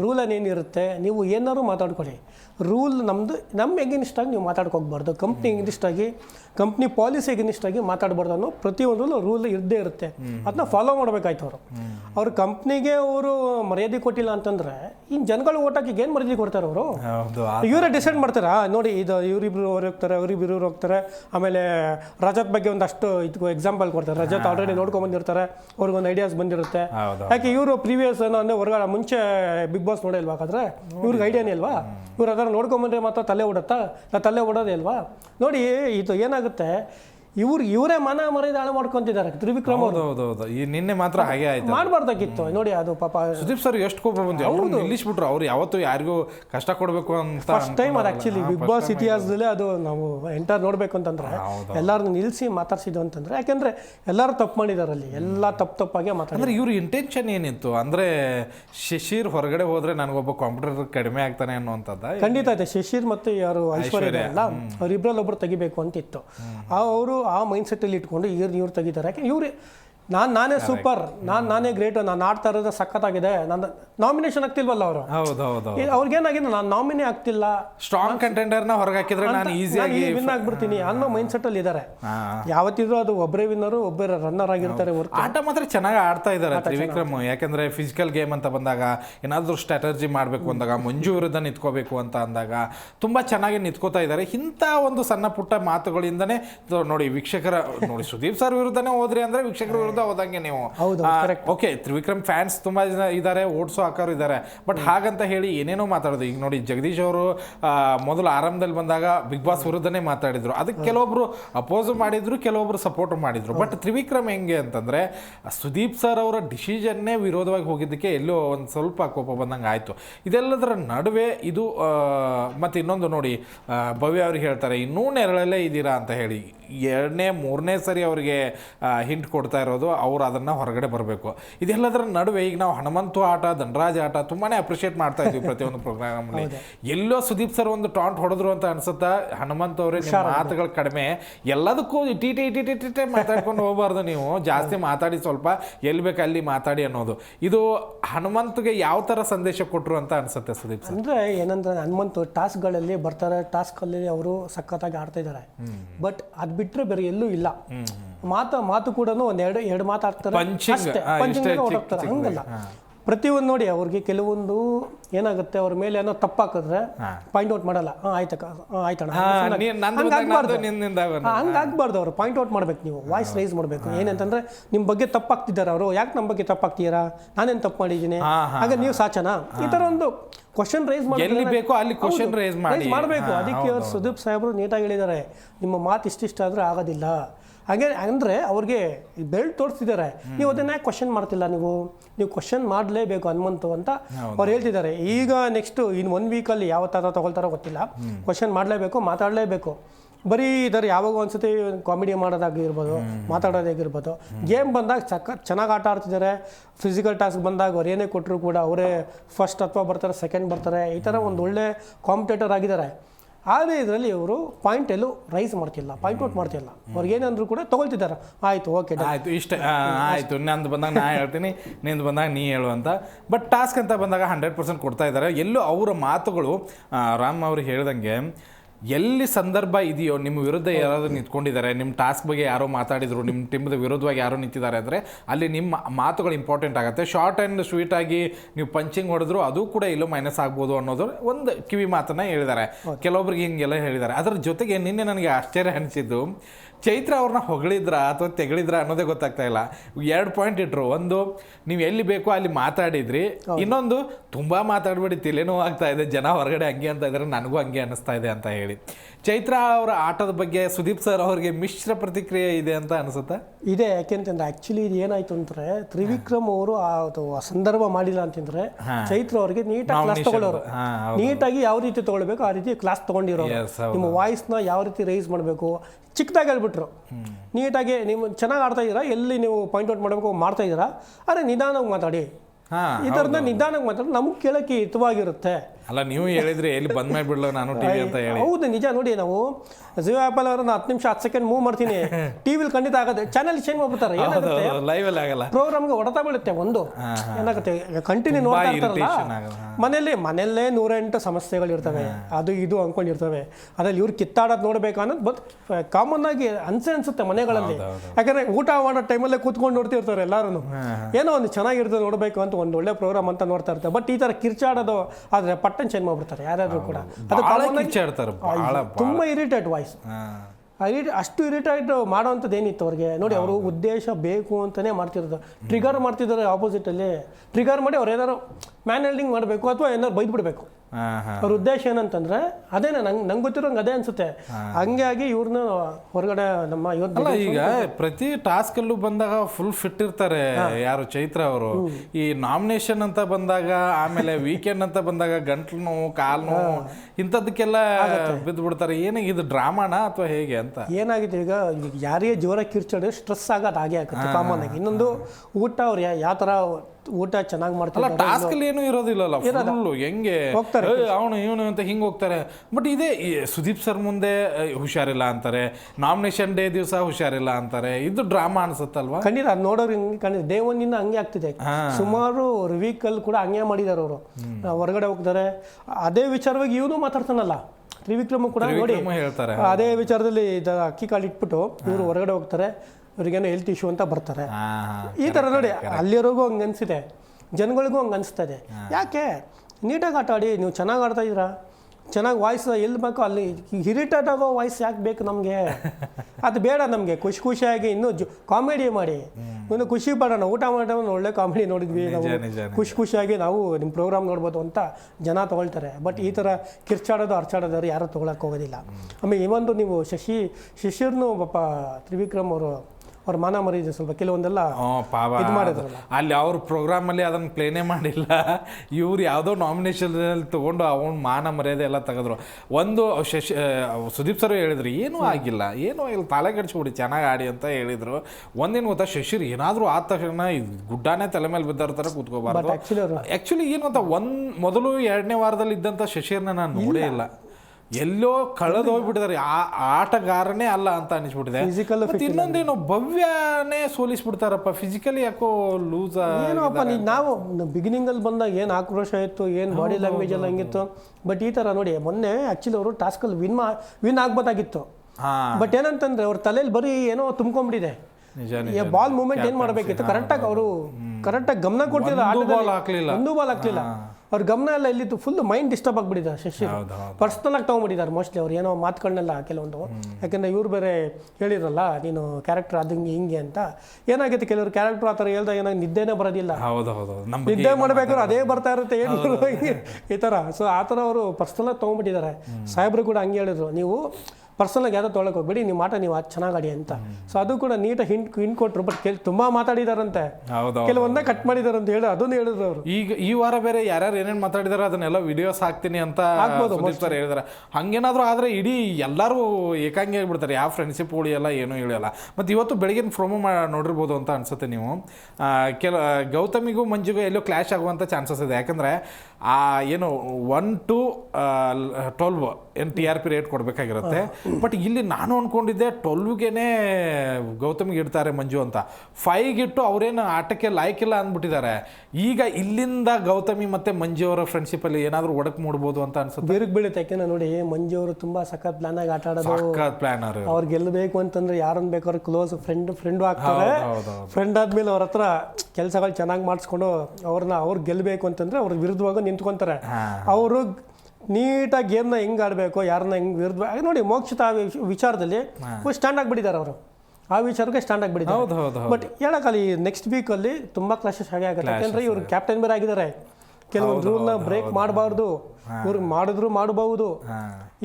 ರೂಲ್ ಏನಿರುತ್ತೆ ನೀವು ಏನಾದ್ರು ಮಾತಾಡ್ಕೊಳ್ಳಿ. ರೂಲ್ ನಮ್ಮದು ನಮ್ಮ ಎಗೇನಿಸ್ಟ್ ಆಗಿ ನೀವು ಮಾತಾಡ್ಕೋಗ್ಬಾರ್ದು. ಕಂಪ್ನಿ ಎಗೇನಿಸ್ಟ್ ಆಗಿ ಕಂಪ್ನಿ ಪಾಲಿಸಿ ಎಗೇನಿಸ್ಟ್ ಆಗಿ ಮಾತಾಡಬಾರ್ದು ಅನ್ನೋ ಪ್ರತಿಯೊಂದರಲ್ಲೂ ರೂಲ್ ಇದ್ದೇ ಇರುತ್ತೆ. ಅದನ್ನ ಫಾಲೋ ಮಾಡಬೇಕಾಯ್ತು ಅವರು. ಅವ್ರ ಕಂಪ್ನಿಗೆ ಅವರು ಮರ್ಯಾದೆ ಕೊಟ್ಟಿಲ್ಲ ಅಂತಂದ್ರೆ ಇನ್ನು ಜನಗಳು ಓಟಾಕಿ ಏನು ಮರ್ಯಾದೆ ಕೊಡ್ತಾರೆ ಅವರು? ಇವರೇ ಡಿಸೈಡ್ ಮಾಡ್ತಾರಾ? ನೋಡಿ ಇದು ಇವರಿಬ್ರು ಅವ್ರು ಹೋಗ್ತಾರೆ ಅವರಿಬ್ರು ಇವ್ರು ಹೋಗ್ತಾರೆ. ಆಮೇಲೆ ರಜತ್ ಬಗ್ಗೆ ಒಂದಷ್ಟು ಇದು ಎಕ್ಸಾಂಪಲ್ ಕೊಡ್ತಾರೆ. ರಜತ್ ಆಲ್ರೆಡಿ ನೋಡ್ಕೊಂಡ್ ಬಂದಿರ್ತಾರೆ ಅವ್ರಿಗೊಂದು ಐಡಿಯಾಸ್ ಬಂದಿರುತ್ತೆ. ಯಾಕೆ ಇವರು ಪ್ರೀವಿಯಸ್ ಅಂದ್ರೆ ಹೊರಗಡೆ ಮುಂಚೆ ಬಿಗ್ ಬಾಸ್ ನೋಡಿಲ್ವಾ ಹಾಗಾದ್ರೆ? ಇವ್ರಿಗೆ ಐಡಿಯಾನೇ ಇಲ್ವಾ? ಇವ್ರು ಅದನ್ನ ನೋಡ್ಕೊಂಬಂದ್ರೆ ಮಾತ್ರ ತಲೆ ಓಡುತ್ತಾ? ತಲೆ ಓಡೋದೇ ಇಲ್ವಾ? ನೋಡಿ ಇದು ಏನಾಗುತ್ತೆ? ಇವ್ರು ಇವರೇ ಮನ ಮರ್ಯಾದೆ ಹಾಳು ಮಾಡ್ಕೊಂತಿದ್ದಾರೆ ತ್ರಿವಿಕ್ರಮ್ ಅವರು. ಈ ನಿನ್ನೆ ಮಾತ್ರ ಹಾಗೆ ಆಯ್ತು ಮಾಡಬಾರ್ದಾಗಿತ್ತು. ನೋಡಿ ಅದು ಪಾಪ ಸುದೀಪ್ ಸರ್ ಎಷ್ಟು ಕೋಪ ಬಂದು ಅವ್ರು ನಿಲ್ಲಿಸ್ಬಿಟ್ರು. ಅವ್ರು ಯಾವತ್ತು ಯಾರಿಗೂ ಕಷ್ಟ ಕೊಡಬೇಕು ಅಂತ ಫಸ್ಟ್ ಟೈಮ್ ಅದು ಆಕ್ಚುಲಿ ಬಿಗ್ ಬಾಸ್ ಇತಿಹಾಸದಲ್ಲೇ ಅದು ನಾವು ಎಂಟರ್ ನೋಡ್ಬೇಕು ಅಂತಂದ್ರೆ ಎಲ್ಲರನ್ನ ನಿಲ್ಲಿಸಿ ಮಾತಾಡ್ಸಿದ್ದು ಅಂತಂದ್ರೆ ಯಾಕಂದ್ರೆ ಎಲ್ಲರೂ ತಪ್ಪು ಮಾಡಿದಾರೆ ಅಲ್ಲಿ ಎಲ್ಲ ತಪ್ಪು ತಪ್ಪಾಗೆ ಮಾತಾಡಿದ್ರೆ. ಇವ್ರ ಇಂಟೆನ್ಷನ್ ಏನಿತ್ತು? ಅಂದ್ರೆ ಶಶಿರ್ ಹೊರಗಡೆ ಹೋದ್ರೆ ನನಗೊಬ್ಬ ಕಾಂಪ್ಯೂಟರ್ ಕಡಿಮೆ ಆಗ್ತಾನೆ ಅನ್ನುವಂಥದ್ದ? ಖಂಡಿತ ಇದೆ. ಶಶಿರ್ ಮತ್ತೆ ಯಾರು ಐಶ್ವರ್ಯ ಅಲ್ಲ ಅವ್ರಿಬ್ರಲ್ಲಿ ಒಬ್ರು ತೆಗಿಬೇಕು ಅಂತಿತ್ತು. ಅವರು ಆ ಮೈಂಡ್ ಸೆಟ್ ಅಲ್ಲಿ ಇಟ್ಕೊಂಡು ಇವ್ರು ಇವ್ರು ತೆಗಿತಾರೆ. ಯಾಕೆ ಇವ್ರು ನಾನು ನಾನೇ ಸೂಪರ್ ನಾನು ನಾನೇ ಗ್ರೇಟ್ ನಾನು ಆಡ್ತಾ ಇರೋದು ಸಖತ್ತಾಗಿದೆ. ನನ್ನ ನಾಮಿನೇಷನ್ ಆಗ್ತಿಲ್ವಲ್ಲ ಅವರು? ಹೌದು ಹೌದು ಅವ್ರಿಗೇನಾಗಿದೆ ನಾನು ನಾಮಿನೇ ಆಗ್ತಿಲ್ಲ. ಸ್ಟ್ರಾಂಗ್ ಕಂಟೆಂಡರ್ನ ಹೊರಗೆ ಹಾಕಿದ್ರೆ ನಾನು ಈಸಿಯಾಗಿ ವಿನ್ ಆಗ್ಬಿಡ್ತೀನಿ ಅನ್ನೋ ಮೈಂಡ್ ಸೆಟ್ ಅಲ್ಲಿ ಇದ್ದಾರೆ ಯಾವತ್ತಿದ್ರು ಅದು ಒಬ್ಬರೇ ವಿನ್ನರು ಒಬ್ಬರೇ ರನ್ನರ್ ಆಗಿರ್ತಾರೆ ಆಟ ಮಾತ್ರ ಚೆನ್ನಾಗಿ ಆಡ್ತಾ ಇದ್ದಾರೆ ತ್ರಿವಿಕ್ರಮ್. ಯಾಕಂದ್ರೆ ಫಿಸಿಕಲ್ ಗೇಮ್ ಅಂತ ಬಂದಾಗ ಏನಾದರೂ ಸ್ಟ್ರಾಟಜಿ ಮಾಡಬೇಕು ಅಂದಾಗ ಮಂಜು ವಿರುದ್ಧ ನಿಂತ್ಕೋಬೇಕು ಅಂತ ಅಂದಾಗ ತುಂಬಾ ಚೆನ್ನಾಗಿ ನಿಂತ್ಕೋತಾ ಇದ್ದಾರೆ ಇಂಥ ಒಂದು ಸಣ್ಣ ಪುಟ್ಟ ಮಾತುಗಳಿಂದನೇ ನೋಡಿ ವೀಕ್ಷಕರ ನೋಡಿ ಸುದೀಪ್ ಸರ್ ವಿರುದ್ಧನೇ ಹೋದ್ರಿ ಅಂದ್ರೆ ವೀಕ್ಷಕರ ವಿರುದ್ಧ ಹೋಗ್ತಾ ಹೋದಂಗೆ ನೀವು. ಓಕೆ ತ್ರಿವಿಕ್ರಮ್ ಫ್ಯಾನ್ಸ್ ತುಂಬಾ ಜನ ಇದ್ದಾರೆ ಓಡಿಸೋ ಹಾಕೋರು ಇದ್ದಾರೆ ಬಟ್ ಹಾಗಂತ ಹೇಳಿ ಏನೇನೋ ಮಾತಾಡೋದು. ಈಗ ನೋಡಿ ಜಗದೀಶ್ ಅವರು ಮೊದಲು ಆರಂಭದಲ್ಲಿ ಬಂದಾಗ ಬಿಗ್ ಬಾಸ್ ವಿರುದ್ಧನೇ ಮಾತಾಡಿದ್ರು. ಅದಕ್ಕೆ ಕೆಲವೊಬ್ರು ಅಪೋಸ್ ಮಾಡಿದ್ರು ಕೆಲವೊಬ್ರು ಸಪೋರ್ಟ್ ಮಾಡಿದ್ರು. ಬಟ್ ತ್ರಿವಿಕ್ರಮ್ ಹೆಂಗೆ ಅಂತಂದ್ರೆ ಸುದೀಪ್ ಸರ್ ಅವರ ಡಿಸಿಷನ್ನೇ ವಿರೋಧವಾಗಿ ಹೋಗಿದ್ದಕ್ಕೆ ಎಲ್ಲೋ ಒಂದು ಸ್ವಲ್ಪ ಕೋಪ ಬಂದಂಗೆ ಆಯಿತು. ಇದೆಲ್ಲದರ ನಡುವೆ ಇದು ಮತ್ತು ಇನ್ನೊಂದು ನೋಡಿ ಭವ್ಯ ಅವ್ರಿಗೆ ಹೇಳ್ತಾರೆ ಇನ್ನೂ ನೆರಳಲ್ಲೇ ಇದ್ದೀರಾ ಅಂತ ಹೇಳಿ. ಎರಡನೇ ಮೂರನೇ ಸರಿ ಅವರಿಗೆ ಹಿಂಟ್ ಕೊಡ್ತಾ ಇರೋದು. ಅವ್ರು ಅದನ್ನು ಹೊರಗಡೆ ಬರಬೇಕು. ಇದೆಲ್ಲದರ ನಡುವೆ ಈಗ ನಾವು ಹನುಮಂತು ಆಟ ಧನರಾಜ್ ಆಟ ತುಂಬಾ ಅಪ್ರಿಷಿಯೇಟ್ ಮಾಡ್ತಾ ಇದ್ವಿ ಪ್ರತಿಯೊಂದು ಪ್ರೋಗ್ರಾಮಲ್ಲಿ ಎಲ್ಲೋ ಸುದೀಪ್ ಸರ್ ಒಂದು ಟಾಂಟ್ ಹೊಡೆದ್ರು ಅಂತ ಅನ್ಸುತ್ತಾ ಹನುಮಂತ ಅವರೇ ಮಾತುಗಳು ಕಡಿಮೆ. ಎಲ್ಲದಕ್ಕೂ T T T T T T ಮಾತಾಡ್ಕೊಂಡು ಹೋಗಬಾರ್ದು ನೀವು. ಜಾಸ್ತಿ ಮಾತಾಡಿ ಸ್ವಲ್ಪ ಎಲ್ಲಿ ಬೇಕು ಅಲ್ಲಿ ಮಾತಾಡಿ ಅನ್ನೋದು. ಇದು ಹನುಮಂತ್ಗೆ ಯಾವ ಥರ ಸಂದೇಶ ಕೊಟ್ಟರು ಅಂತ ಅನ್ಸುತ್ತೆ ಸುದೀಪ್ ಸರ್? ಅಂದ್ರೆ ಏನಂದ್ರೆ ಹನುಮಂತು ಟಾಸ್ಕ್ಗಳಲ್ಲಿ ಬರ್ತಾರೆ ಟಾಸ್ಕಲ್ಲಿ ಅವರು ಸಖತ್ತಾಗಿ ಆಡ್ತಾ ಇದ್ದಾರೆ. ಬಟ್ ಅದು ಬಿಟ್ಟರೆ ಬೇರೆ ಎಲ್ಲೂ ಇಲ್ಲ. ಮಾತು ಮಾತು ಕೂಡ ಒಂದ್ ಎರಡು ಎರಡು ಮಾತಾಡ್ತಾರೆ ಅಷ್ಟೇ. ಪಂಚಿಂಗ್ ಚಿಕ್ಕ ಹಂಗಲ್ಲ. ಪ್ರತಿಯೊಂದು ನೋಡಿ ಅವ್ರಿಗೆ ಕೆಲವೊಂದು ಏನಾಗುತ್ತೆ ಅವ್ರ ಮೇಲೆ ಏನೋ ತಪ್ಪಾಕಿದ್ರೆ ಪಾಯಿಂಟ್ ಔಟ್ ಮಾಡಲ್ಲ. ಹಂಗಾಗ್ಬಾರ್ದು ಆಯ್ತಕ್ಕ ಹಾ, ಆಯ್ತಣ್ಣ ಅವ್ರು. ಪಾಯಿಂಟ್ ಔಟ್ ಮಾಡ್ಬೇಕು ನೀವು. ವಾಯ್ಸ್ ರೈಸ್ ಮಾಡ್ಬೇಕು. ಏನಂತಂದ್ರೆ ನಿಮ್ ಬಗ್ಗೆ ತಪ್ಪಾಗ್ತಿದ್ದಾರೆ ಅವರು. ಯಾಕೆ ನಮ್ಮ ಬಗ್ಗೆ ತಪ್ಪಾಗ್ತೀರಾ ನಾನೇನ್ ತಪ್ಪು ಮಾಡಿದ್ದೀನಿ? ಹಾಗೆ ನೀವು ಸಾಚನಾ? ಈ ತರ ಒಂದು ಕ್ವಶನ್ ರೈಸ್ ಮಾಡಿ ಬೇಕೋ ಅಲ್ಲಿ ಕ್ವಶನ್ ರೈಸ್ ಮಾಡಿ. ಮಾಡಬೇಕು. ಅದಕ್ಕೆ ಅವ್ರು ಸುದೀಪ್ ಸಾಹೇಬ್ರು ನೀಟಾಗಿ ಹೇಳಿದ್ದಾರೆ. ನಿಮ್ಮ ಮಾತು ಇಷ್ಟಿಷ್ಟ ಆದ್ರೆ ಆಗೋದಿಲ್ಲ. ಹಾಗೆ ಅಂದರೆ ಅವ್ರಿಗೆ ಬೆಲ್ಟ್ ತೋರಿಸ್ತಿದ್ದಾರೆ. ನೀವು ಅದನ್ನ ಕ್ವಶನ್ ಮಾಡ್ತಿಲ್ಲ ನೀವು. ನೀವು ಕ್ವಶನ್ ಮಾಡಲೇಬೇಕು ಹನುಮಂತು ಅಂತ ಅವ್ರು ಹೇಳ್ತಿದ್ದಾರೆ. ಈಗ ನೆಕ್ಸ್ಟ್ ಇನ್ನು ಒನ್ ವೀಕಲ್ಲಿ ಯಾವ ಥರ ತಗೊಳ್ತಾರೋ ಗೊತ್ತಿಲ್ಲ. ಕ್ವಶನ್ ಮಾಡಲೇಬೇಕು ಮಾತಾಡಲೇಬೇಕು. ಬರೀ ಇದರ ಯಾವಾಗ ಒಂದ್ಸತಿ ಕಾಮಿಡಿ ಮಾಡೋದಾಗಿರ್ಬೋದು ಮಾತಾಡೋದಾಗಿರ್ಬೋದು ಗೇಮ್ ಬಂದಾಗ ಚಕ್ಕ ಚೆನ್ನಾಗಿ ಆಟ ಆಡ್ತಿದ್ದಾರೆ. ಫಿಸಿಕಲ್ ಟಾಸ್ಕ್ ಬಂದಾಗ ಅವ್ರು ಏನೇ ಕೊಟ್ಟರು ಕೂಡ ಅವರೇ ಫಸ್ಟ್ ಅಥವಾ ಬರ್ತಾರೆ ಸೆಕೆಂಡ್ ಬರ್ತಾರೆ. ಈ ಥರ ಒಂದು ಒಳ್ಳೆ ಕಾಂಪಿಟೇಟರ್ ಆಗಿದ್ದಾರೆ. ಆದರೆ ಇದರಲ್ಲಿ ಇವರು ಪಾಯಿಂಟ್ ಎಲ್ಲೂ ರೈಸ್ ಮಾಡ್ತಿಲ್ಲ ಪಾಯಿಂಟ್ ಔಟ್ ಮಾಡ್ತಿಲ್ಲ. ಅವ್ರಿಗೆ ಏನಂದ್ರು ಕೂಡ ತಗೊಳ್ತಿದ್ದಾರೆ. ಆಯ್ತು ಓಕೆ ಆಯ್ತು, ಇಷ್ಟ. ಆಯ್ತು, ನಂದು ಬಂದಾಗ ನಾ ಹೇಳ್ತೀನಿ, ನಿಂದು ಬಂದಾಗ ನೀ ಹೇಳು ಅಂತ. ಬಟ್ ಟಾಸ್ಕ್ ಅಂತ ಬಂದಾಗ ಹಂಡ್ರೆಡ್ ಪರ್ಸೆಂಟ್ ಕೊಡ್ತಾ ಇದ್ದಾರೆ. ಎಲ್ಲೂ ಅವರ ಮಾತುಗಳು ರಾಮ್ ಅವ್ರು ಹೇಳ್ದಂಗೆ ಎಲ್ಲಿ ಸಂದರ್ಭ ಇದೆಯೋ ನಿಮ್ಮ ವಿರುದ್ಧ ಯಾರಾದರೂ ನಿಂತ್ಕೊಂಡಿದ್ದಾರೆ ನಿಮ್ಮ ಟಾಸ್ಕ್ ಬಗ್ಗೆ ಯಾರೋ ಮಾತಾಡಿದ್ರು ನಿಮ್ಮ ಟೀಮ್ದ ವಿರುದ್ಧವಾಗಿ ಯಾರೋ ನಿಂತಿದ್ದಾರೆ ಅಂದರೆ ಅಲ್ಲಿ ನಿಮ್ಮ ಮಾತುಗಳು ಇಂಪಾರ್ಟೆಂಟ್ ಆಗುತ್ತೆ. ಶಾರ್ಟ್ ಆ್ಯಂಡ್ ಸ್ವೀಟ್ ಆಗಿ ನೀವು ಪಂಚಿಂಗ್ ಹೊಡೆದ್ರು ಅದು ಕೂಡ ಎಲ್ಲೋ ಮೈನಸ್ ಆಗ್ಬೋದು ಅನ್ನೋದು ಒಂದು ಕಿವಿ ಮಾತನ್ನು ಹೇಳಿದ್ದಾರೆ. ಕೆಲವೊಬ್ರಿಗೆ ಹಿಂಗೆಲ್ಲ ಹೇಳಿದ್ದಾರೆ. ಅದರ ಜೊತೆಗೆ ನಿನ್ನೆ ನನಗೆ ಆಶ್ಚರ್ಯ ಅನಿಸಿದ್ದು ಚೈತ್ರ ಅವ್ರನ್ನ ಹೊಗಳಿದ್ರ ಅಥವಾ ತೆಗಳಿದ್ರ ಅನ್ನೋದೇ ಗೊತ್ತಾಗ್ತಾ ಇಲ್ಲ. ಎರಡು ಪಾಯಿಂಟ್ ಇಟ್ರು. ಒಂದು ನೀವು ಎಲ್ಲಿ ಬೇಕೋ ಅಲ್ಲಿ ಮಾತಾಡಿದ್ರಿ. ಇನ್ನೊಂದು ತುಂಬಾ ಮಾತಾಡ್ಬಿಡಿ ತಲೆನೋವು ಆಗ್ತಾ ಇದೆ ಜನ ಹೊರಗಡೆ ಹಂಗೆ ಅಂತ ಇದ್ದಾರೆ ನನಗೂ ಹಂಗೆ ಅನ್ನಿಸ್ತಾ ಇದೆ ಅಂತ ಹೇಳಿ. ಚೈತ್ರ ಅವರ ಆಟದ ಬಗ್ಗೆ ಸುದೀಪ್ ಸರ್ ಅವರಿಗೆ ಮಿಶ್ರ ಪ್ರತಿಕ್ರಿಯೆ ಇದೆ ಅಂತ ಅನಿಸುತ್ತೆ? ಇದೆ ಯಾಕೆಂತಂದ್ರೆ ಆಕ್ಚುಲಿ ಇದು ಏನಾಯ್ತು ಅಂದ್ರೆ ತ್ರಿವಿಕ್ರಮ್ ಅವರು ಆ ಅದು ಆ ಸಂದರ್ಭ ಮಾಡಿಲ್ಲ ಅಂತಂದ್ರೆ ಚೈತ್ರ ಅವರಿಗೆ ನೀಟಾಗಿ ಕ್ಲಾಸ್ ತಗೊಳ್ಳೋರು. ನೀಟಾಗಿ ಯಾವ ರೀತಿ ತಗೊಳ್ಬೇಕು ಆ ರೀತಿ ಕ್ಲಾಸ್ ತಗೊಂಡಿರೋರು. ನಿಮ್ಮ ವಾಯ್ಸ್ನ ವಾಯ್ಸ್ನ ಯಾವ ರೀತಿ ರೈಸ್ ಮಾಡಬೇಕು ಚಿಕ್ಕದಾಗಿ ಹೇಳ್ಬಿಟ್ರು. ನೀಟಾಗಿ ನೀವು ಚೆನ್ನಾಗಿ ಆಡ್ತಾ ಇದ್ದೀರಾ ಎಲ್ಲಿ ನೀವು ಪಾಯಿಂಟ್ ಔಟ್ ಮಾಡಬೇಕು ಮಾಡ್ತಾ ಇದ್ದೀರಾ ಆದರೆ ನಿಧಾನವಾಗಿ ಮಾತಾಡಿ. ಈ ಥರದ ನಿಧಾನವಾಗಿ ಮಾತಾಡಿ ನಮ್ಗೆ ಕೇಳೋಕ್ಕೆ ಹಿತವಾಗಿರುತ್ತೆ. ಅಲ್ಲ ನೀವು ಹೇಳಿದ್ರೆ ಎಲ್ಲಿ ಬಂದ್ ಮಾಡ್ಬಿಡ್ಲ ನಾನು ಟಿವಿ ಅಂತ ಹೇಳಿ. ಹೌದು ನಿಜ ನೋಡಿ ನಾವು. ಜಿಯೋ ಆಪಲ್ ಅವರನ್ನ ಹತ್ತು ನಿಮಿಷ ಹತ್ತು ಸೆಕೆಂಡ್ ಮೂವ್ ಮಾಡ್ತೀನಿ. ಟಿವಿಲಿ ಖಂಡಿತ ಆಗುತ್ತೆ. ಚಾನಲ್ ಚೇಂಜ್ ಮಾಡ್ಬಿಡ್ತಾರೆ. ಲೈವ್ ಅಲ್ಲಿ ಆಗಲ್ಲ. ಪ್ರೋಗ್ರಾಮ್ಗೆ ಹೊಡೆತಾ ಬೀಳುತ್ತೆ ಒಂದು. ಏನಾಗುತ್ತೆ? ಕಂಟಿನ್ಯೂ ನೋಡ್ತಾ ಇರ್ತಾರಲ್ಲ? ಮನೆಯಲ್ಲಿ ಮನೆಯಲ್ಲೇ ನೂರೆಂಟು ಸಮಸ್ಯೆಗಳು ಇರ್ತವೆ. ಅದು ಇದು ಅನ್ಕೊಂಡಿರ್ತವೆ ಅದ್ರಲ್ಲಿ ಇವ್ರು ಕಿತ್ತಾಡೋದು ನೋಡ್ಬೇಕು ಅನ್ನೋದು ಬಟ್ ಕಾಮನ್ ಆಗಿ ಅನ್ಸೆ ಅನ್ಸುತ್ತೆ ಮನೆಗಳಲ್ಲಿ. ಯಾಕಂದ್ರೆ ಊಟ ಮಾಡೋ ಟೈಮಲ್ಲೇ ಕೂತ್ಕೊಂಡು ನೋಡ್ತಿರ್ತಾರೆ ಎಲ್ಲರೂ ಏನೋ ಒಂದು ಚೆನ್ನಾಗಿರ್ತದೆ ನೋಡ್ಬೇಕು ಅಂತ ಒಂದು ಒಳ್ಳೆ ಪ್ರೋಗ್ರಾಮ್ ಅಂತ ನೋಡ್ತಾ ಇರ್ತಾರೆ. ಬಟ್ ಈ ತರ ಕಿರ್ಚಾಡೋದು ಆದ್ರೆ ಪಟ್ಟನ್ ಚೇಂಜ್ ಮಾಡ್ಬಿಡ್ತಾರೆ ಯಾರಾದ್ರೂ ಕೂಡ. ಅದು ತುಂಬಾ ಇರಿಟೇಟ್ ವಾಯ್ಸ್ ಇರಿಟ್ ಇರಿ- ಅಷ್ಟು ಇರಿಟೇಟ್ ಮಾಡೋವಂಥದ್ದು ಏನಿತ್ತು ಅವ್ರಿಗೆ? ನೋಡಿ ಅವರು ಉದ್ದೇಶ ಬೇಕು ಅಂತಾನೆ ಮಾಡ್ತಿರೋದು. ಟ್ರಿಗರ್ ಮಾಡ್ತಿದ್ದಾರೆ ಆಪೋಸಿಟ್ ಅಲ್ಲಿ. ಟ್ರಿಗರ್ ಮಾಡಿ ಅವ್ರು ಏನಾದ್ರು ಮ್ಯಾನ್ ಹೆಲ್ಡಿಂಗ್ ಮಾಡಬೇಕು ಅಥವಾ ಏನಾದ್ರು ಬೈದ್ ಬಿಡಬೇಕು ಹಾ ಹಾ ಅವ್ರ ಉದ್ದೇಶ ಏನಂತಂದ್ರೆ ಅದೇನೆ ನಂಗೆ ನಂಗೆ ಗೊತ್ತಿರೋಂಗೆ ಅದೇ ಅನ್ಸುತ್ತೆ. ಹಂಗಾಗಿ ಇವ್ರನ್ನ ಹೊರಗಡೆ ನಮ್ಮ ಇವತ್ತು ಈಗ ಪ್ರತಿ ಟಾಸ್ಕ್ ಅಲ್ಲೂ ಬಂದಾಗ ಫುಲ್ ಫಿಟ್ ಇರ್ತಾರೆ ಯಾರು ಚೈತ್ರ ಅವರು. ಈ ನಾಮಿನೇಷನ್ ಅಂತ ಬಂದಾಗ ಆಮೇಲೆ ವೀಕೆಂಡ್ ಅಂತ ಬಂದಾಗ ಗಂಟ್ಲು ನೋವು ಕಾಲು ನೋವು ಇಂಥದಕ್ಕೆಲ್ಲ ಬಿದ್ದು ಬಿಡ್ತಾರೆ ಏನು ಇದು ಡ್ರಾಮಾನ ಅಥವಾ ಹೇಗೆ ಅಂತ? ಏನಾಗಿದೆ ಈಗ ಯಾರಿಗೆ ಜೋರ ಕಿರ್ಚಡೆ ಸ್ಟ್ರೆಸ್ ಆಗೋದು ಹಾಗೆ ಆಗುತ್ತೆ ಕಾಮನ್ ಆಗಿ. ಇನ್ನೊಂದು ಊಟ ಅವ್ರು ಯಾವ ಥರ ಊಟ ಚೆನ್ನಾಗಿ ಮಾಡ್ತಾರೆ ಟಾಸ್ಕ್ ಅಲ್ಲಿ ಏನು ಇರೋದಿಲ್ಲಲ್ಲ ಫುಲ್ಲು ಹೆಂಗೆ? ಹೋಗ್ತಾರೆ. ಅವನು ಇವನು ಅಂತ ಹಿಂಗೆ ಹೋಗ್ತಾರೆ. ಬಟ್ ಇದೇ ಸುದೀಪ್ ಸರ್ ಮುಂದೆ ಹುಷಾರಿಲ್ಲ ಅಂತಾರೆ. ನಾಮಿನೇಷನ್ ಡೇ ದಿವಸ ಹುಷಾರಿಲ್ಲ ಅಂತಾರೆ. ಇದು ಡ್ರಾಮಾ ಅನ್ಸುತ್ತಲ್ವಾ? ಖಂಡಿತ ಅದು ನೋಡೋರು ಹಿಂಗೆ ಖಂಡಿತ. ಡೇ ಇಂದ ಹಂಗೆ ಆಗ್ತಿದೆ. ಸುಮಾರು ರಿವೀಕಲ್ ಕೂಡ ಹಂಗೆ ಮಾಡಿದ್ದಾರೆ ಅವರು. ಹೊರಗಡೆ ಹೋಗ್ತಾರೆ. ಅದೇ ವಿಚಾರವಾಗಿ ಇವನು ಮಾತಾಡ್ತಾನಲ್ಲ. ತ್ರಿವಿಕ್ರಮ ಕೂಡ ನೋಡಿ. ಹೇಳ್ತಾರೆ ಅದೇ ವಿಚಾರದಲ್ಲಿ ಅಕ್ಕಿ ಕಾಳು ಇಟ್ಬಿಟ್ಟು ಇವರು ಹೊರಗಡೆ ಹೋಗ್ತಾರೆ. ಇವ್ರಿಗೇನೋ ಹೆಲ್ತ್ ಇಶ್ಯೂ ಅಂತ ಬರ್ತಾರೆ. ಈ ಥರ ನೋಡಿ ಅಲ್ಲಿರೋಗೂ ಹಂಗೆ ಅನಿಸಿದೆ. ಜನಗಳಿಗೂ ಹಂಗೆ ಅನಿಸ್ತಾ ಇದೆ ಯಾಕೆ? ನೀಟಾಗಿ ಆಟ ಆಡಿ ನೀವು ಚೆನ್ನಾಗಿ ಆಡ್ತಾ ಇದ್ದೀರಾ? ಚೆನ್ನಾಗಿ ವಾಯ್ಸ್ ಎಲ್ಲಿ ಬೇಕೋ ಅಲ್ಲಿ ಇರಿಟೇಟ್ ಆಗೋ ವಾಯ್ಸ್ ಯಾಕೆ ಬೇಕು ನಮಗೆ? ಅದು ಬೇಡ ನಮಗೆ. ಖುಷಿ ಖುಷಿಯಾಗಿ ಇನ್ನೂ ಜು ಕಾಮಿಡಿ ಮಾಡಿ. ಇನ್ನು ಖುಷಿ ಪಡೋಣ ಊಟ ಮಾಡೋಣ ಒಳ್ಳೆ ಕಾಮಿಡಿ ನೋಡಿದ್ವಿ ನಾವು. ಖುಷಿ ಖುಷಿಯಾಗಿ ನಾವು ನಿಮ್ಮ ಪ್ರೋಗ್ರಾಮ್ ನೋಡ್ಬೋದು ಅಂತ ಜನ ತೊಗೊಳ್ತಾರೆ. ಬಟ್ ಈ ಥರ ಕಿರ್ಚಾಡೋದು ಅರ್ಚಾಡೋದು ಯಾರು ತೊಗೊಳಕ್ಕೆ ಹೋಗೋದಿಲ್ಲ. ಆಮೇಲೆ ಇವೊಂದು ನೀವು ಶಶಿ ಶಿಶಿರ್ನು ಪಾಪ ತ್ರಿವಿಕ್ರಮ್ ಅವರು ಅವ್ರ ಮಾನ ಮರ್ಯಾದೆ ಸ್ವಲ್ಪ ಕೆಲವೊಂದೆಲ್ಲ ಪಾವ. ಇದ್ ಮಾಡಿದ್ರಲ್ಲ. ಅಲ್ಲಿ ಅವ್ರ ಪ್ರೋಗ್ರಾಮ್ ಅಲ್ಲಿ ಅದನ್ನ ಪ್ಲೇನೇ ಮಾಡಿಲ್ಲ. ಇವ್ರು ಯಾವುದೋ ನಾಮಿನೇಷನ್ ತೊಗೊಂಡು ಅವನು ಮಾನ ಮರ್ಯಾದೆ ಎಲ್ಲ ತೆಗೆದ್ರು. ಒಂದು ಶಶಿ ಸುದೀಪ್ ಸರ್ ಹೇಳಿದ್ರು ಏನೂ ಆಗಿಲ್ಲ ಏನೂ ಆಗಿಲ್ಲ ತಲೆ ಕೆಡಿಸ್ಬಿಡಿ ಚೆನ್ನಾಗಿ ಆಡಿ ಅಂತ ಹೇಳಿದ್ರು. ಒಂದೇನು ಗೊತ್ತಾ ಶಶಿರ್ ಏನಾದರೂ ಆದ ತಕ್ಷಣ ಗುಡ್ಡಾನೇ ತಲೆ ಮೇಲೆ ಬಿದ್ದಾರ ಥರ ಕೂತ್ಕೋಬಾರ್ದು. ಆ್ಯಕ್ಚುಲಿ ಏನು ಅಂತ ಒಂದು ಮೊದಲು ಎರಡನೇ ವಾರದಲ್ಲಿ ಇದ್ದಂಥ ಶಶಿರ್ನ ನಾನು ನೋಡೇ ಇಲ್ಲ. ಎಲ್ಲೋ ಕಳೆದು ಹೋಗ್ಬಿಟ್ಟಿದ್ದಾರೆ ಆ ಆಟಗಾರನೇ ಅಲ್ಲ ಅಂತ ಅನಿಸ್ಬಿಟ್ಟಿದೆ. ಫಿಸಿಕಲ್ ಇನ್ನೊಂದೇನು ಭವ್ಯನೇ ಸೋಲಿಸ್ಬಿಡ್ತಾರಪ್ಪ. ಫಿಸಿಕಲಿ ಯಾಕೋ ಲೂಸ್ ಏನೋಪ್ಪ ನಾವು ಬಿಗಿನಿಂಗಲ್ಲಿ ಬಂದಾಗ ಏನು ಆಕ್ರೋಶ ಇತ್ತು ಏನು ಬಾಡಿ ಲ್ಯಾಂಗ್ವೇಜ್ ಎಲ್ಲ ಹಂಗಿತ್ತು? ಬಟ್ ಈ ತರ ನೋಡಿ ಮೊನ್ನೆ ಆಕ್ಚುಲಿ ಅವರು ಟಾಸ್ಕಲ್ಲಿ ವಿನ್ ಮಾ ವಿನ್ ಆಗ್ಬೋದಾಗಿತ್ತು. ಬಟ್ ಏನಂತಂದ್ರೆ ಅವ್ರ ತಲೆಯಲ್ಲಿ ಬರೀ ಏನೋ ತುಂಬ್ಕೊಂಡ್ಬಿಟ್ಟಿದೆ. ಬಾಲ್ ಮೂವ್ಮೆಂಟ್ ಏನು ಮಾಡಬೇಕಿತ್ತು ಕರೆಕ್ಟಾಗಿ ಅವರು ಕರೆಕ್ಟಾಗಿ ಗಮನ ಹಾಕ್ಲಿಲ್ಲ. ಒಂದು ಬಾಲ್ ಹಾಕ್ಲಿಲ್ಲ. ಅವ್ರ ಗಮನ ಎಲ್ಲ ಎಲ್ಲಿತ್ತು? ಫುಲ್ ಮೈಂಡ್ ಡಿಸ್ಟರ್ಬ್ ಆಗಿಬಿಟ್ಟಿದೆ ಶಶಿ ಪರ್ಸ್ನಲ್ ಆಗಿ ತೊಗೊಂಡ್ಬಿಟ್ಟಿದ್ದಾರೆ ಮೋಸ್ಟ್ಲಿ ಅವ್ರು. ಏನೋ ಮಾತುಗಳನ್ನೆಲ್ಲ ಕೆಲವೊಂದು. ಯಾಕಂದ್ರೆ ಇವ್ರು ಬೇರೆ ಹೇಳಿರಲ್ಲ ನೀನು ಕ್ಯಾರೆಕ್ಟರ್ ಅದು ಹಿಂಗೆ ಹಿಂಗೆ ಅಂತ. ಏನಾಗುತ್ತೆ ಕೆಲವರು? ಕ್ಯಾರೆಕ್ಟರ್ ಆ ಥರ ಹೇಳ್ದಾಗ ಏನಾಗ ನಿದ್ದೆನೇ ಬರೋದಿಲ್ಲ. ನಿದ್ದೆ ಮಾಡಬೇಕಾದ್ರೆ ಅದೇ ಬರ್ತಾ ಇರುತ್ತೆ ಏನು ಈ ಥರ. ಸೊ ಆ ಥರ ಅವರು ಪರ್ಸನಲ್ ತೊಗೊಂಡ್ಬಿಟ್ಟಿದ್ದಾರೆ. ಸಾಹೇಬ್ರು ಕೂಡ ಹಂಗೆ ಹೇಳಿದ್ರು. ನೀವು ಪರ್ಸನಲ್ ಯಾವ್ದೋ ತೊಗೊಳಕ್ ಹೋಗ್ಬೇಡಿ ನಿಮ್ಮ ಆಟ ನೀವು ಅದು ಚೆನ್ನಾಗಿ ಆಡಿ ಅಂತ. ಸೊ ಅದು ಕೂಡ ನೀಟ್ ಹಿಂಟ್ ಹಿಂಟ್ ಕೊಟ್ರು ಬಟ್ ಕೆಲ್ ತುಂಬಾ ಮಾತಾಡಿದಾರಂತೆ. ಹೌದು ಕೆಲವೊಂದೇ ಕಟ್ ಮಾಡಿದಾರೆ ಅಂತ ಹೇಳಿ ಅದನ್ನು ಹೇಳಿದ್ರು ಅವರು. ಈಗ ಈ ವಾರ ಬೇರೆ ಯಾರ್ಯಾರು ಏನೇನು ಮಾತಾಡಿದಾರೆ ಅದನ್ನೆಲ್ಲ ವಿಡಿಯೋಸ್ ಹಾಕ್ತೀನಿ ಅಂತ ಸರ್ ಹೇಳಿದಾರೆ. ಹಂಗೇನಾದ್ರೂ ಆದ್ರೆ ಇಡೀ ಎಲ್ಲರೂ ಏಕಾಂಗಿ ಆಗ್ಬಿಡ್ತಾರೆ ಯಾವ ಫ್ರೆಂಡ್ಶಿಪ್ ಉಳಿಯಲ್ಲ ಏನೂ ಇಳಿಯಲ್ಲ ಮತ್ತು ಇವತ್ತು ಬೆಳಗಿನ ಪ್ರೊಮೋ ಮಾ ನೋಡಿರ್ಬೋದು ಅಂತ ಅನ್ಸುತ್ತೆ ನೀವು. ಕೆಲ ಗೌತಮಿಗೂ ಮಂಜುಗೂ ಎಲ್ಲೋ ಕ್ಲಾಶ್ ಆಗುವಂತ ಚಾನ್ಸಸ್ ಇದೆ. ಯಾಕಂದ್ರೆ ಆ ಏನು ಒನ್ ಟು ಟ್ವೆಲ್ವ್ ಏನು ಟಿ ಆರ್ ಪಿ ರೇಟ್ ಕೊಡಬೇಕಾಗಿರುತ್ತೆ. ಬಟ್ ಇಲ್ಲಿ ನಾನು ಅನ್ಕೊಂಡಿದ್ದೆ ಟ್ವೆಲ್ವ್ಗೆ ಗೌತಮಿಗೆ ಇಡ್ತಾರೆ ಮಂಜು ಅಂತ. ಫೈವ್ಗೆ ಇಟ್ಟು ಅವ್ರೇನು ಆಟಕ್ಕೆ ಲಾಯ್ಕಿಲ್ಲ ಅಂದ್ಬಿಟ್ಟಿದ್ದಾರೆ. ಈಗ ಇಲ್ಲಿಂದ ಗೌತಮಿ ಮತ್ತೆ ಮಂಜು ಅವರ ಫ್ರೆಂಡ್ಶಿಪ್ ಅಲ್ಲಿ ಏನಾದರೂ ಒಡಕ್ ಮೂಡ್ಬೋದು ಅಂತ ಅನ್ಸುತ್ತೆ? ಬಿರುಕು ಬೀಳುತ್ತೆ. ಯಾಕೆಂದ್ರೆ ನೋಡಿ ಮಂಜು ಅವರು ತುಂಬಾ ಸಖತ್ ಪ್ಲಾನ್ ಆಗಿ ಆಟ ಆಡೋದು. ಸಖತ್ ಪ್ಲಾನ್ ಅವ್ರು. ಅವ್ರು ಗೆಲ್ಲಬೇಕು ಅಂತಂದ್ರೆ ಯಾರನ್ನ ಬೇಕಾದ್ರೆ ಕ್ಲೋಸ್ ಫ್ರೆಂಡ್ ಫ್ರೆಂಡು ಆಗ್ತಾರೆ. ಫ್ರೆಂಡ್ ಆದ್ಮೇಲೆ ಅವ್ರ ಹತ್ರ ಕೆಲಸಗಳು ಚೆನ್ನಾಗಿ ಮಾಡಿಸ್ಕೊಂಡು ಅವ್ರನ್ನ ಅವ್ರು ಗೆಲ್ಲಬೇಕು ಅಂತಂದ್ರೆ ಅವ್ರ ವಿರುದ್ಧವಾಗಿ ನಿಂತ್ಕೊಂತಾರೆ. ಅವರು ನೀಟಾಗಿ ಗೇಮ್ನ ಹೆಂಗ್ ಆಡಬೇಕು ಯಾರನ್ನ ಹೆಂಗ್ ವಿರುದ್ಧ ನೋಡಿ ಮೋಕ್ಷಿತ ವಿಚಾರದಲ್ಲಿ ಸ್ಟ್ಯಾಂಡ್ ಆಗಿಬಿಟ್ಟಿದ್ದಾರೆ ಅವರು. ಆ ವಿಚಾರಕ್ಕೆ ಸ್ಟ್ಯಾಂಡ್ ಆಗಿಬಿಟ್ಟಿದ್ದಾರೆ ಬಟ್ ಹೇಳಕ್ಕಲ್ಲಿ ನೆಕ್ಸ್ಟ್ ವೀಕಲ್ಲಿ ತುಂಬಾ ಕ್ಲಾಶಸ್ ಹಾಗೆ ಆಗುತ್ತೆ. ಯಾಕಂದ್ರೆ ಇವರು ಕ್ಯಾಪ್ಟನ್ ಬೇರೆ ಆಗಿದ್ದಾರೆ. ಕೆಲವೊಂದು ರೂಲ್ನ ಬ್ರೇಕ್ ಮಾಡಬಾರ್ದು. ಇವ್ರು ಮಾಡಿದ್ರು ಮಾಡಬಹುದು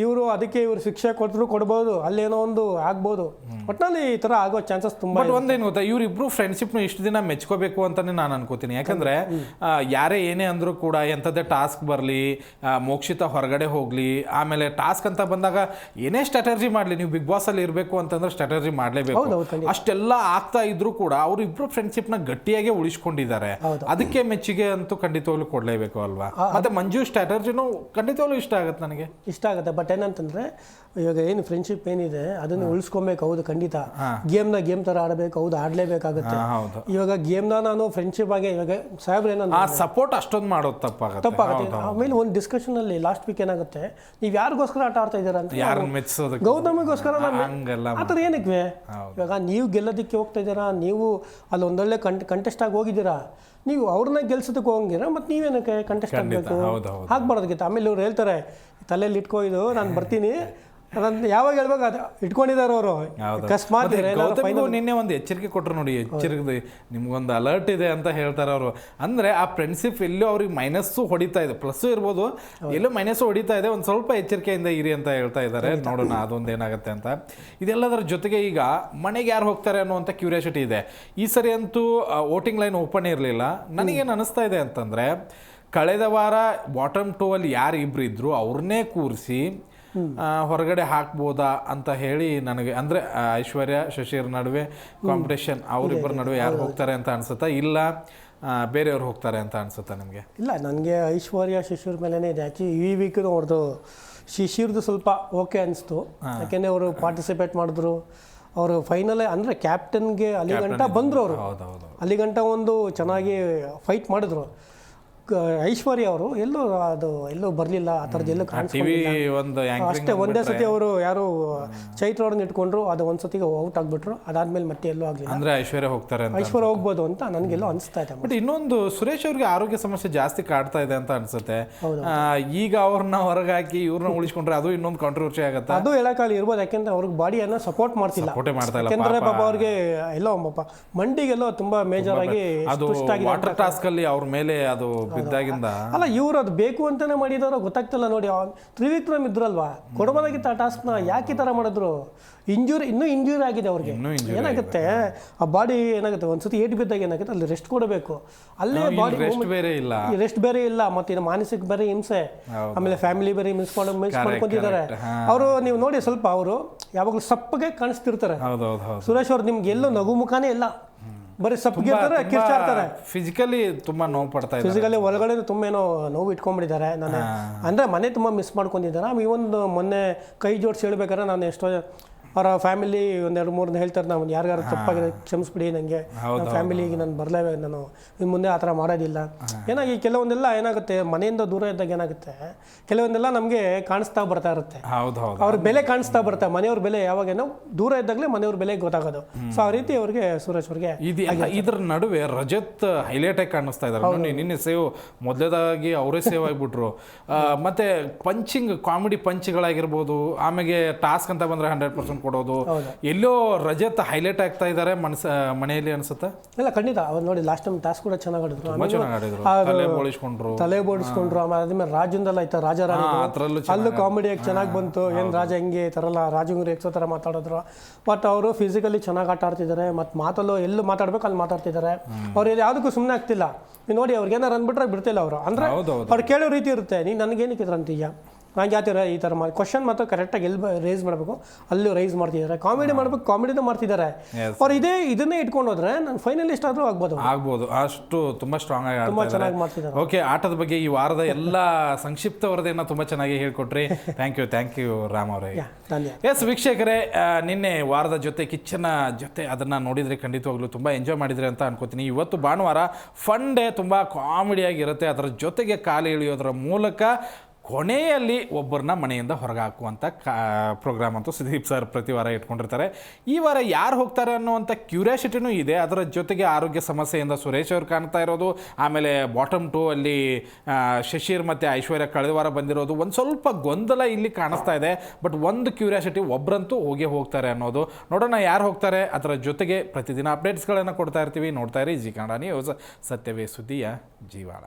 ಇವರು ಅದಕ್ಕೆ ಇವ್ರು ಶಿಕ್ಷೆ ಕೊಟ್ಟರು ಕೊಡ್ಬೋದು. ಅಲ್ಲೇನೋ ಒಂದು ಆಗ್ಬೋದು. ಒಟ್ಟಿನಲ್ಲಿ ಈ ತರ ಆಗೋ ಚಾನ್ಸಸ್ ತುಂಬಾ ಬಟ್ ಒಂದೇನು ಗೊತ್ತಾ ಇವ್ರಿಬ್ರು ಫ್ರೆಂಡ್ಶಿಪ್ನ ಇಷ್ಟು ದಿನ ಮೆಚ್ಕೋಬೇಕು ಅಂತಾನೆ ನಾನು ಅನ್ಕೋತೀನಿ. ಯಾಕಂದ್ರೆ ಯಾರೇ ಏನೇ ಅಂದ್ರೂ ಕೂಡ ಎಂಥದ್ದೇ ಟಾಸ್ಕ್ ಬರಲಿ ಮೋಕ್ಷಿತ ಹೊರಗಡೆ ಹೋಗ್ಲಿ ಆಮೇಲೆ ಟಾಸ್ಕ್ ಅಂತ ಬಂದಾಗ ಏನೇ ಸ್ಟ್ರಾಟಜಿ ಮಾಡ್ಲಿ ನೀವು ಬಿಗ್ ಬಾಸ್ ಅಲ್ಲಿ ಇರಬೇಕು ಅಂತಂದ್ರೆ ಸ್ಟ್ರಾಟಜಿ ಮಾಡಲೇಬೇಕು. ಅಷ್ಟೆಲ್ಲ ಆಗ್ತಾ ಇದ್ರು ಕೂಡ ಅವ್ರು ಫ್ರೆಂಡ್ಶಿಪ್ನ ಗಟ್ಟಿಯಾಗಿ ಉಳಿಸ್ಕೊಂಡಿದ್ದಾರೆ. ಅದಕ್ಕೆ ಮೆಚ್ಚುಗೆ ಅಂತೂ ಖಂಡಿತವಾಗ್ಲೂ ಕೊಡ್ಲೇಬೇಕು ಅಲ್ವಾ? ಮತ್ತೆ ಮಂಜು ಸ್ಟ್ರಾಟಜಿನೂ ಖಂಡಿತವಾಗ್ಲೂ ಇಷ್ಟ ಆಗುತ್ತೆ ನನಗೆ. ಇಷ್ಟ ಆಗುತ್ತೆ. ಬಟ್ ಏನಂತಂದ್ರೆ ಇವಾಗ ಏನು ಫ್ರೆಂಡ್ಶಿಪ್ ಏನಿದೆ ಅದನ್ನು ಉಳಿಸ್ಕೊಬೇಕು ಹೌದು ಖಂಡಿತ. ಗೇಮ್ನ ಗೇಮ್ ತರ ಆಡಬೇಕು ಹೌದು ಆಡಲೇಬೇಕಾಗುತ್ತೆ. ಇವಾಗ ಗೇಮ್ನ ನಾನು ಫ್ರೆಂಡ್ಶಿಪ್ ಆಗಿ ಇವಾಗ ಸಾಹೇಬ್ರು ಏನಂತ ಆ ಸಪೋರ್ಟ್ ಅಷ್ಟೊಂದು ಮಾಡೋದು ತಪ್ಪಾಗುತ್ತೆ. ತಪ್ಪಾಗುತ್ತೆ. ಆಮೇಲೆ ಒಂದು ಡಿಸ್ಕಷನ್ ಅಲ್ಲಿ ಲಾಸ್ಟ್ ವೀಕ್ ಏನಾಗುತ್ತೆ ನೀವು ಯಾರಿಗೋಸ್ಕರ ಆಟ ಆಡ್ತಾ ಇದ್ದೀರಾ ಅಂತ ಯಾರು ಗೌತಮಿಗೋಸ್ಕರ ಆತರ ಆ ಥರ ಏನಕ್ಕೆ? ಇವಾಗ ನೀವು ಗೆಲ್ಲೋದಕ್ಕೆ ಹೋಗ್ತಾ ಇದ್ದೀರಾ ನೀವು ಅಲ್ಲಿ ಒಂದೊಳ್ಳೆ ಕಂಟ್ ಕಂಟೆಸ್ಟ್ ಆಗಿ ಹೋಗಿದ್ದೀರಾ ನೀವು ಅವ್ರನ್ನ ಗೆಲ್ಸೋದಕ್ಕೆ ಹೋಗಂಗಿರ ಮತ್ತೆ ನೀವೇನಕ್ಕೆ ಕಂಟೆಸ್ಟ್ ಆಗಬೇಕು? ಹಾಕ್ಬಾರ್ದಕ್ಕಿಂತ ಆಮೇಲೆ ಇವ್ರು ಹೇಳ್ತಾರೆ ತಲೆಯಲ್ಲಿ ಇಟ್ಕೋ ಇದು ನಾನು ಬರ್ತೀನಿ. ಅದನ್ನ ಯಾವಾಗ ಹೇಳ್ಬೇಕು ಅದು ಇಟ್ಕೊಂಡಿದ್ದಾರೆ ಅವರು. ಅಕಸ್ಮಾತ್ ನಿನ್ನೆ ಒಂದು ಎಚ್ಚರಿಕೆ ಕೊಟ್ಟರು ನೋಡಿ ಎಚ್ಚರಿಕೆ ನಿಮ್ಗೊಂದು ಅಲರ್ಟ್ ಇದೆ ಅಂತ ಹೇಳ್ತಾರೆ ಅವರು. ಅಂದರೆ ಆ ಫ್ರೆಂಡ್ಶಿಪ್ ಎಲ್ಲೋ ಅವ್ರಿಗೆ ಮೈನಸ್ಸು ಹೊಡಿತಾ ಇದೆ ಪ್ಲಸ್ಸು ಇರ್ಬೋದು. ಎಲ್ಲೋ ಮೈನಸ್ಸು ಹೊಡಿತಾ ಇದೆ ಒಂದು ಸ್ವಲ್ಪ ಎಚ್ಚರಿಕೆಯಿಂದ ಇರಿ ಅಂತ ಹೇಳ್ತಾ ಇದ್ದಾರೆ. ನೋಡೋಣ ಅದೊಂದು ಏನಾಗುತ್ತೆ ಅಂತ. ಇದೆಲ್ಲದರ ಜೊತೆಗೆ ಈಗ ಮನೆಗೆ ಯಾರು ಹೋಗ್ತಾರೆ ಅನ್ನುವಂಥ ಕ್ಯೂರಿಯಾಸಿಟಿ ಇದೆ. ಈ ಸರಿ ಅಂತೂ ವೋಟಿಂಗ್ ಲೈನ್ ಓಪನ್ ಇರಲಿಲ್ಲ. ನನಗೇನು ಅನಿಸ್ತಾ ಇದೆ ಅಂತಂದ್ರೆ ಕಳೆದ ವಾರ ಬಾಟಮ್ ಟೂ ಅಲ್ಲಿ ಯಾರು ಇಬ್ರು ಇದ್ರು ಅವ್ರನ್ನೇ ಕೂರಿಸಿ ಹೊರಗಡೆ ಹಾಕ್ಬೋದಾ ಅಂತ ಹೇಳಿ ನನಗೆ ಅಂದ್ರೆ ಐಶ್ವರ್ಯ ಶಶಿರ್ ನಡುವೆ ಕಾಂಪಿಟೇಷನ್ ಅವರಿಬ್ಬರ ನಡುವೆ ಯಾರು ಹೋಗ್ತಾರೆ ಅಂತ ಅನ್ಸುತ್ತಾ? ಇಲ್ಲ ಬೇರೆಯವ್ರು ಹೋಗ್ತಾರೆ ಅಂತ ಅನ್ಸುತ್ತಾ ನಿಮಗೆ? ಇಲ್ಲ ನನಗೆ ಐಶ್ವರ್ಯ ಶಿಶಿರ್ ಮೇಲೇ ಇದೆ. ಆ್ಯಕ್ಚುಲಿ ಈ ವೀಕ್ ಅವ್ರದ್ದು ಶಿಶಿರ್ದು ಸ್ವಲ್ಪ ಓಕೆ ಅನಿಸ್ತು. ಯಾಕೆಂದರೆ ಅವರು ಪಾರ್ಟಿಸಿಪೇಟ್ ಮಾಡಿದ್ರು. ಅವರು ಫೈನಲ್ ಅಂದರೆ ಕ್ಯಾಪ್ಟನ್ಗೆ ಅಲ್ಲಿಗಂಟ ಬಂದರು ಅವರು. ಹೌದು ಅಲ್ಲಿ ಗಂಟ ಒಂದು ಚೆನ್ನಾಗಿ ಫೈಟ್ ಮಾಡಿದ್ರು. ಐಶ್ವರ್ಯ ಅವರು ಎಲ್ಲೂ ಅದು ಎಲ್ಲೂ ಬರಲಿಲ್ಲ ಆ ಥರದ್ದು ಎಲ್ಲೂ ಕಾಣಿಸ್ಕೊಂಡಿಲ್ಲ. ಒಂದು ಅಷ್ಟೇ ಒಂದೇ ಸತಿ ಅವರು ಯಾರು? ಚೈತ್ರ ಅವ್ರನ್ನ ಇಟ್ಕೊಂಡ್ರು ಅದು ಒಂದು ಸತಿಗೆ ಔಟ್ ಆಗಿಬಿಟ್ರು ಅದಾದ್ಮೇಲೆ ಮತ್ತೆ ಎಲ್ಲೂ ಆಗಲಿಲ್ಲ. ಅಂದ್ರೆ ಐಶ್ವರ್ಯ ಹೋಗ್ತಾರೆ ಐಶ್ವರ್ಯ ಹೋಗ್ಬೋದು ಅಂತ ನನಗೆಲ್ಲೋ ಅನಿಸ್ತಾ ಇದೆ ಬಟ್ ಇನ್ನೊಂದು ಸುರೇಶ್ ಅವ್ರಿಗೆ ಆರೋಗ್ಯ ಸಮಸ್ಯೆ ಜಾಸ್ತಿ ಕಾಡ್ತಾ ಇದೆ ಅಂತ ಅನ್ಸುತ್ತೆ. ಈಗ ಅವ್ರನ್ನ ಹೊರಗಾಕಿ ಹಾಕಿ ಇವ್ರನ್ನ ಉಳಿಸ್ಕೊಂಡ್ರೆ ಅದು ಇನ್ನೊಂದು ಕಾಂಟ್ರವರ್ಸಿ ಆಗುತ್ತೆ? ಅದು ಹೇಳೋಕ್ಕಾಗಲಿ ಇರ್ಬೋದು ಯಾಕೆಂದ್ರೆ ಅವ್ರಿಗೆ ಬಾಡಿಯನ್ನು ಸಪೋರ್ಟ್ ಮಾಡ್ತಿಲ್ಲ. ಕೋಟೆ ಮಾಡ್ತಾ ಇಲ್ಲ ಯಾಕೆಂದ್ರೆ ಪಾಪ. ಅವ್ರಿಗೆ ಎಲ್ಲೋ ಪಾಪ ಮಂಡಿಗೆಲ್ಲೋ ತುಂಬಾ ಮೇಜರ್ ಆಗಿ ಅದು ವಾಟರ್ ಟಾಸ್ಕಲ್ಲಿ ಅವ್ರ ಮೇಲೆ ಅದು ಬಿದ್ದಾಗಿಂದ. ಅಲ್ಲ ಇವ್ರು ಅದು ಬೇಕು ಅಂತಾನೆ ಮಾಡಿದಾರೋ ಗೊತ್ತಾಗ್ತಿಲ್ಲ ನೋಡಿ. ತ್ರಿವಿಕ್ರಮ್ ಇದ್ರಲ್ವಾ? ಕೊಡಬೋದಾಗಿತ್ತು ಆ ಟಾಸ್ಕ್ನ ಯಾಕೆ ಈ ಥರ ಮಾಡಿದ್ರು? ಇಂಜುರಿ ಇನ್ನೂ ಇಂಜುರಿ ಆಗಿದೆ ಅವ್ರಿಗೆ. ಏನಾಗುತ್ತೆ? ಆ ಬಾಡಿ ಏನಾಗುತ್ತೆ? ಒಂದ್ಸತಿ ಏಟ್ ಬಿದ್ದಾಗ ಏನಾಗುತ್ತೆ? ಅಲ್ಲಿ ರೆಸ್ಟ್ ಕೊಡಬೇಕು ಅಲ್ಲೇ ಬಾಡಿ ರೆಸ್ಟ್ ಬೇರೆ ಇಲ್ಲ. ರೆಸ್ಟ್ ಬೇರೆ ಇಲ್ಲ. ಮತ್ತೆ ಇನ್ನು ಮಾನಸಿಕ ಬೇರೆ ಹಿಂಸೆ. ಆಮೇಲೆ ಫ್ಯಾಮಿಲಿ ಬೇರೆ ಮಿಸ್ ಮಾಡಿ ಮಿಸ್ ಮಾಡ್ಕೊಂಡಿದ್ದಾರೆ. ಅವರು ನೀವು ನೋಡಿ ಸ್ವಲ್ಪ ಅವರು ಯಾವಾಗಲೂ ಸಪ್ಪಗೆ ಕಾಣಿಸ್ತಿರ್ತಾರೆ. ಸುರೇಶ್ ಅವ್ರು ನಿಮ್ಗೆ ಎಲ್ಲೋ ನಗು ಮುಖಾನೇ ಇಲ್ಲ. ಬರೀ ಸಪ್ಪಗೆ ಇರ್ತಾರೆ ಕಿರ್ಚಾಡ್ತಾರೆ. ಫಿಸಿಕಲಿ ತುಂಬಾ ನೋವು ಪಡ್ತಾ ಇದ್ದಾರೆ. ಫಿಸಿಕಲಿ ಒಳಗಡೆ ತುಂಬ ಏನೋ ನೋವು ಇಟ್ಕೊಂಡ್ಬಿಟ್ಟಿದ್ದಾರೆ ನಾನು. ಅಂದ್ರೆ ಮನೆ ತುಂಬಾ ಮಿಸ್ ಮಾಡ್ಕೊಂಡಿದ್ದಾರೆ. ಈ ಒಂದು ಮೊನ್ನೆ ಕೈ ಜೋಡಿಸಿ ಹೇಳ್ಬೇಕಾದ್ರೆ ನಾನು ಎಷ್ಟೋ ಅವರ ಫ್ಯಾಮಿಲಿ ಒಂದೆರಡು ಮೂರನ್ನ ಹೇಳ್ತಾರೆ ನಾವು ಯಾರಿಗಾರು ತಪ್ಪಾಗಿದೆ ಕ್ಷಮಿಸ್ಬಿಡಿ ನನಗೆ ನನ್ನ ಫ್ಯಾಮಿಲಿಗೆ ನಾನು ಬರಲೇ ನಾನು ಇನ್ನು ಮುಂದೆ ಆ ಥರ ಮಾಡೋದಿಲ್ಲ ಏನಾಗಿ ಕೆಲವೊಂದೆಲ್ಲ ಏನಾಗುತ್ತೆ ಮನೆಯಿಂದ ದೂರ ಇದ್ದಾಗ ಏನಾಗುತ್ತೆ ಕೆಲವೊಂದೆಲ್ಲ ನಮಗೆ ಕಾಣಿಸ್ತಾ ಬರ್ತಾ ಇರುತ್ತೆ. ಅವ್ರ ಬೆಲೆ ಕಾಣಿಸ್ತಾ ಬರ್ತಾ ಮನೆಯವ್ರ ಬೆಲೆ ಯಾವಾಗೇನೋ ದೂರ ಇದ್ದಾಗಲೇ ಮನೆಯವ್ರ ಬೆಲೆ ಗೊತ್ತಾಗೋದು. ಸೊ ಆ ರೀತಿ ಅವ್ರಿಗೆ ಸುರೇಶ್ ಅವ್ರಿಗೆ ಇದ್ರ ನಡುವೆ ರಜತ್ ಹೈಲೈಟ್ ಆಗಿ ಕಾಣಿಸ್ತಾ ಇದ್ದಾರೆ. ನಿನ್ನೆ ಸೇವ್ ಮೊದಲೇದಾಗಿ ಅವರೇ ಸೇವ್ ಆಗಿಬಿಟ್ರು. ಮತ್ತೆ ಪಂಚಿಂಗ್ ಕಾಮಿಡಿ ಪಂಚ್ಗಳಾಗಿರ್ಬೋದು ಆಮೇಲೆ ಟಾಸ್ಕ್ ಅಂತ ಬಂದ್ರೆ ಹಂಡ್ರೆಡ್ ಪರ್ಸೆಂಟ್ ಕೊಡೋದು. ಎಲ್ಲೋ ರಜತ್ ಹೈಲೈಟ್ ಆಗ್ತಾ ಇದ್ದಾರೆ ಮನಸ ಮನೆಯಲ್ಲಿ ಅನ್ಸುತ್ತೆ? ಇಲ್ಲ ಖಂಡಿತ. ಅವ್ರು ನೋಡಿ ಲಾಸ್ಟ್ ಟೈಮ್ ಟಾಸ್ಕ್ ಕೂಡ ಚೆನ್ನಾಗಿ ಆಡಿದ್ರು. ತಲೆ ಬೋಡಿಸ್ಕೊಂಡ್ರು ಆಮೇಲೆ ಅದ್ಮೇಲೆ ರಾಜಂದೆಲ್ಲ ಆಯ್ತಾ ರಾಜಾರಾಣಿ ಹಾ, ಅದ್ರಲ್ಲೂ ಅಲ್ಲೂ ಕಾಮಿಡಿ ಚೆನ್ನಾಗಿ ಬಂತು. ಏನ್ ರಾಜ ಹೆಂಗೆ ತರಲ್ಲ ಥರ ಎಲ್ಲ ರಾಜಂಗ್ರು ಎಕ್ಸೋ ಥರ ಮಾತಾಡಿದ್ರು. ಬಟ್ ಅವರು ಫಿಸಿಕಲಿ ಚೆನ್ನಾಗಿ ಆಟ ಆಡ್ತಿದ್ದಾರೆ. ಮತ್ತು ಮಾತಲ್ಲೂ ಎಲ್ಲೂ ಮಾತಾಡ್ಬೇಕು ಅಲ್ಲಿ ಮಾತಾಡ್ತಿದ್ದಾರೆ. ಅವ್ರು ಇಲ್ಲಿ ಯಾವ್ದಕ್ಕೂ ಸುಮ್ಮನೆ ಆಗ್ತಿಲ್ಲ. ನೋಡಿ ಅವ್ರಿಗೆ ಏನಾರು ಅಂದ್ಬಿಟ್ರೆ ಬಿಡ್ತಿಲ್ಲ ಅವರು. ಅಂದ್ರೆ ಅವ್ರು ಕೇಳೋ ರೀತಿ ಇರುತ್ತೆ. ನೀನು ನನಗೇನಕ್ಕೆ ಇದ್ರ ಅಂತೀಯ ನಂಗೆ ಯಾವ ಥರ ಈ ಥರ ಮಾಡಿ ಕ್ವಶನ್ ಮಾತ್ರ ಕರೆಕ್ಟಾಗಿ ಎಲ್ಲಿ ರೈಸ್ ಮಾಡಬೇಕು. ಅಲ್ಲೂ ರೈಸ್ ಮಾಡ್ತಿದ್ದಾರೆ. ಕಾಮಿಡಿ ಮಾಡ್ಬೇಕು ಕಾಮಿಡಿನೂ ಮಾಡ್ತಿದ್ದಾರೆ. ಅವ್ರು ಇದೇ ಇದನ್ನೇ ಇಟ್ಕೊಂಡು ಹೋದ್ರೆ ನಾನು ಫೈನಲಿಸ್ಟ್ ಆದರೂ ಆಗ್ಬೋದು. ಆಗ್ಬೋದು. ಅಷ್ಟು ತುಂಬಾ ಸ್ಟ್ರಾಂಗ್ ಆಗಿ ತುಂಬ ಚೆನ್ನಾಗಿ ಮಾಡ್ತಿದ್ದಾರೆ. ಓಕೆ ಆಟದ ಬಗ್ಗೆ ಈ ವಾರದ ಎಲ್ಲ ಸಂಕ್ಷಿಪ್ತ ವರದಿಯನ್ನ ತುಂಬಾ ಚೆನ್ನಾಗಿ ಹೇಳ್ಕೊಟ್ರಿ. Thank you thank you Ram ಅವರೇ. ಎಸ್ ವೀಕ್ಷಕರೇ ನಿನ್ನೆ ವಾರದ ಜೊತೆ ಕಿಚ್ಚನ ಜೊತೆ ಅದನ್ನು ನೋಡಿದರೆ ಖಂಡಿತವಾಗ್ಲೂ ತುಂಬ ಎಂಜಾಯ್ ಮಾಡಿದ್ರೆ ಅಂತ ಅನ್ಕೋತೀನಿ. ಇವತ್ತು ಭಾನುವಾರ ಫನ್ ಡೇ ತುಂಬ ಕಾಮಿಡಿಯಾಗಿರುತ್ತೆ ಅದರ ಜೊತೆಗೆ ಕಾಲು ಎಳೆಯೋದರ ಮೂಲಕ ಕೊನೆಯಲ್ಲಿ ಒಬ್ಬರನ್ನ ಮನೆಯಿಂದ ಹೊರಗೆ ಹಾಕುವಂಥ ಕಾ ಪ್ರೋಗ್ರಾಮ್ ಅಂತೂ ಸುದೀಪ್ ಸರ್ ಪ್ರತಿ ವಾರ ಇಟ್ಕೊಂಡಿರ್ತಾರೆ. ಈ ವಾರ ಯಾರು ಹೋಗ್ತಾರೆ ಅನ್ನುವಂಥ ಕ್ಯೂರಿಯಾಸಿಟಿನೂ ಇದೆ. ಅದರ ಜೊತೆಗೆ ಆರೋಗ್ಯ ಸಮಸ್ಯೆಯಿಂದ ಸುರೇಶ್ ಅವ್ರು ಕಾಣ್ತಾ ಇರೋದು, ಆಮೇಲೆ ಬಾಟಮ್ ಟು ಅಲ್ಲಿ ಶಶಿರ್ ಮತ್ತು ಐಶ್ವರ್ಯ ಕಳೆದ ವಾರ ಬಂದಿರೋದು. ಒಂದು ಸ್ವಲ್ಪ ಗೊಂದಲ ಇಲ್ಲಿ ಕಾಣಿಸ್ತಾ ಇದೆ. ಬಟ್ ಒಂದು ಕ್ಯೂರಿಯಾಸಿಟಿ ಒಬ್ಬರಂತೂ ಹೋಗೇ ಹೋಗ್ತಾರೆ ಅನ್ನೋದು. ನೋಡೋಣ ಯಾರು ಹೋಗ್ತಾರೆ. ಅದರ ಜೊತೆಗೆ ಪ್ರತಿದಿನ ಅಪ್ಡೇಟ್ಸ್ಗಳನ್ನು ಕೊಡ್ತಾ ಇರ್ತೀವಿ. ನೋಡ್ತಾ ಇರಿ ಜಿ ಕನ್ನಡ ನ್ಯೂಸ್ ಸತ್ಯವೇ ಸುದ್ದಿಯ ಜೀವಾಳ.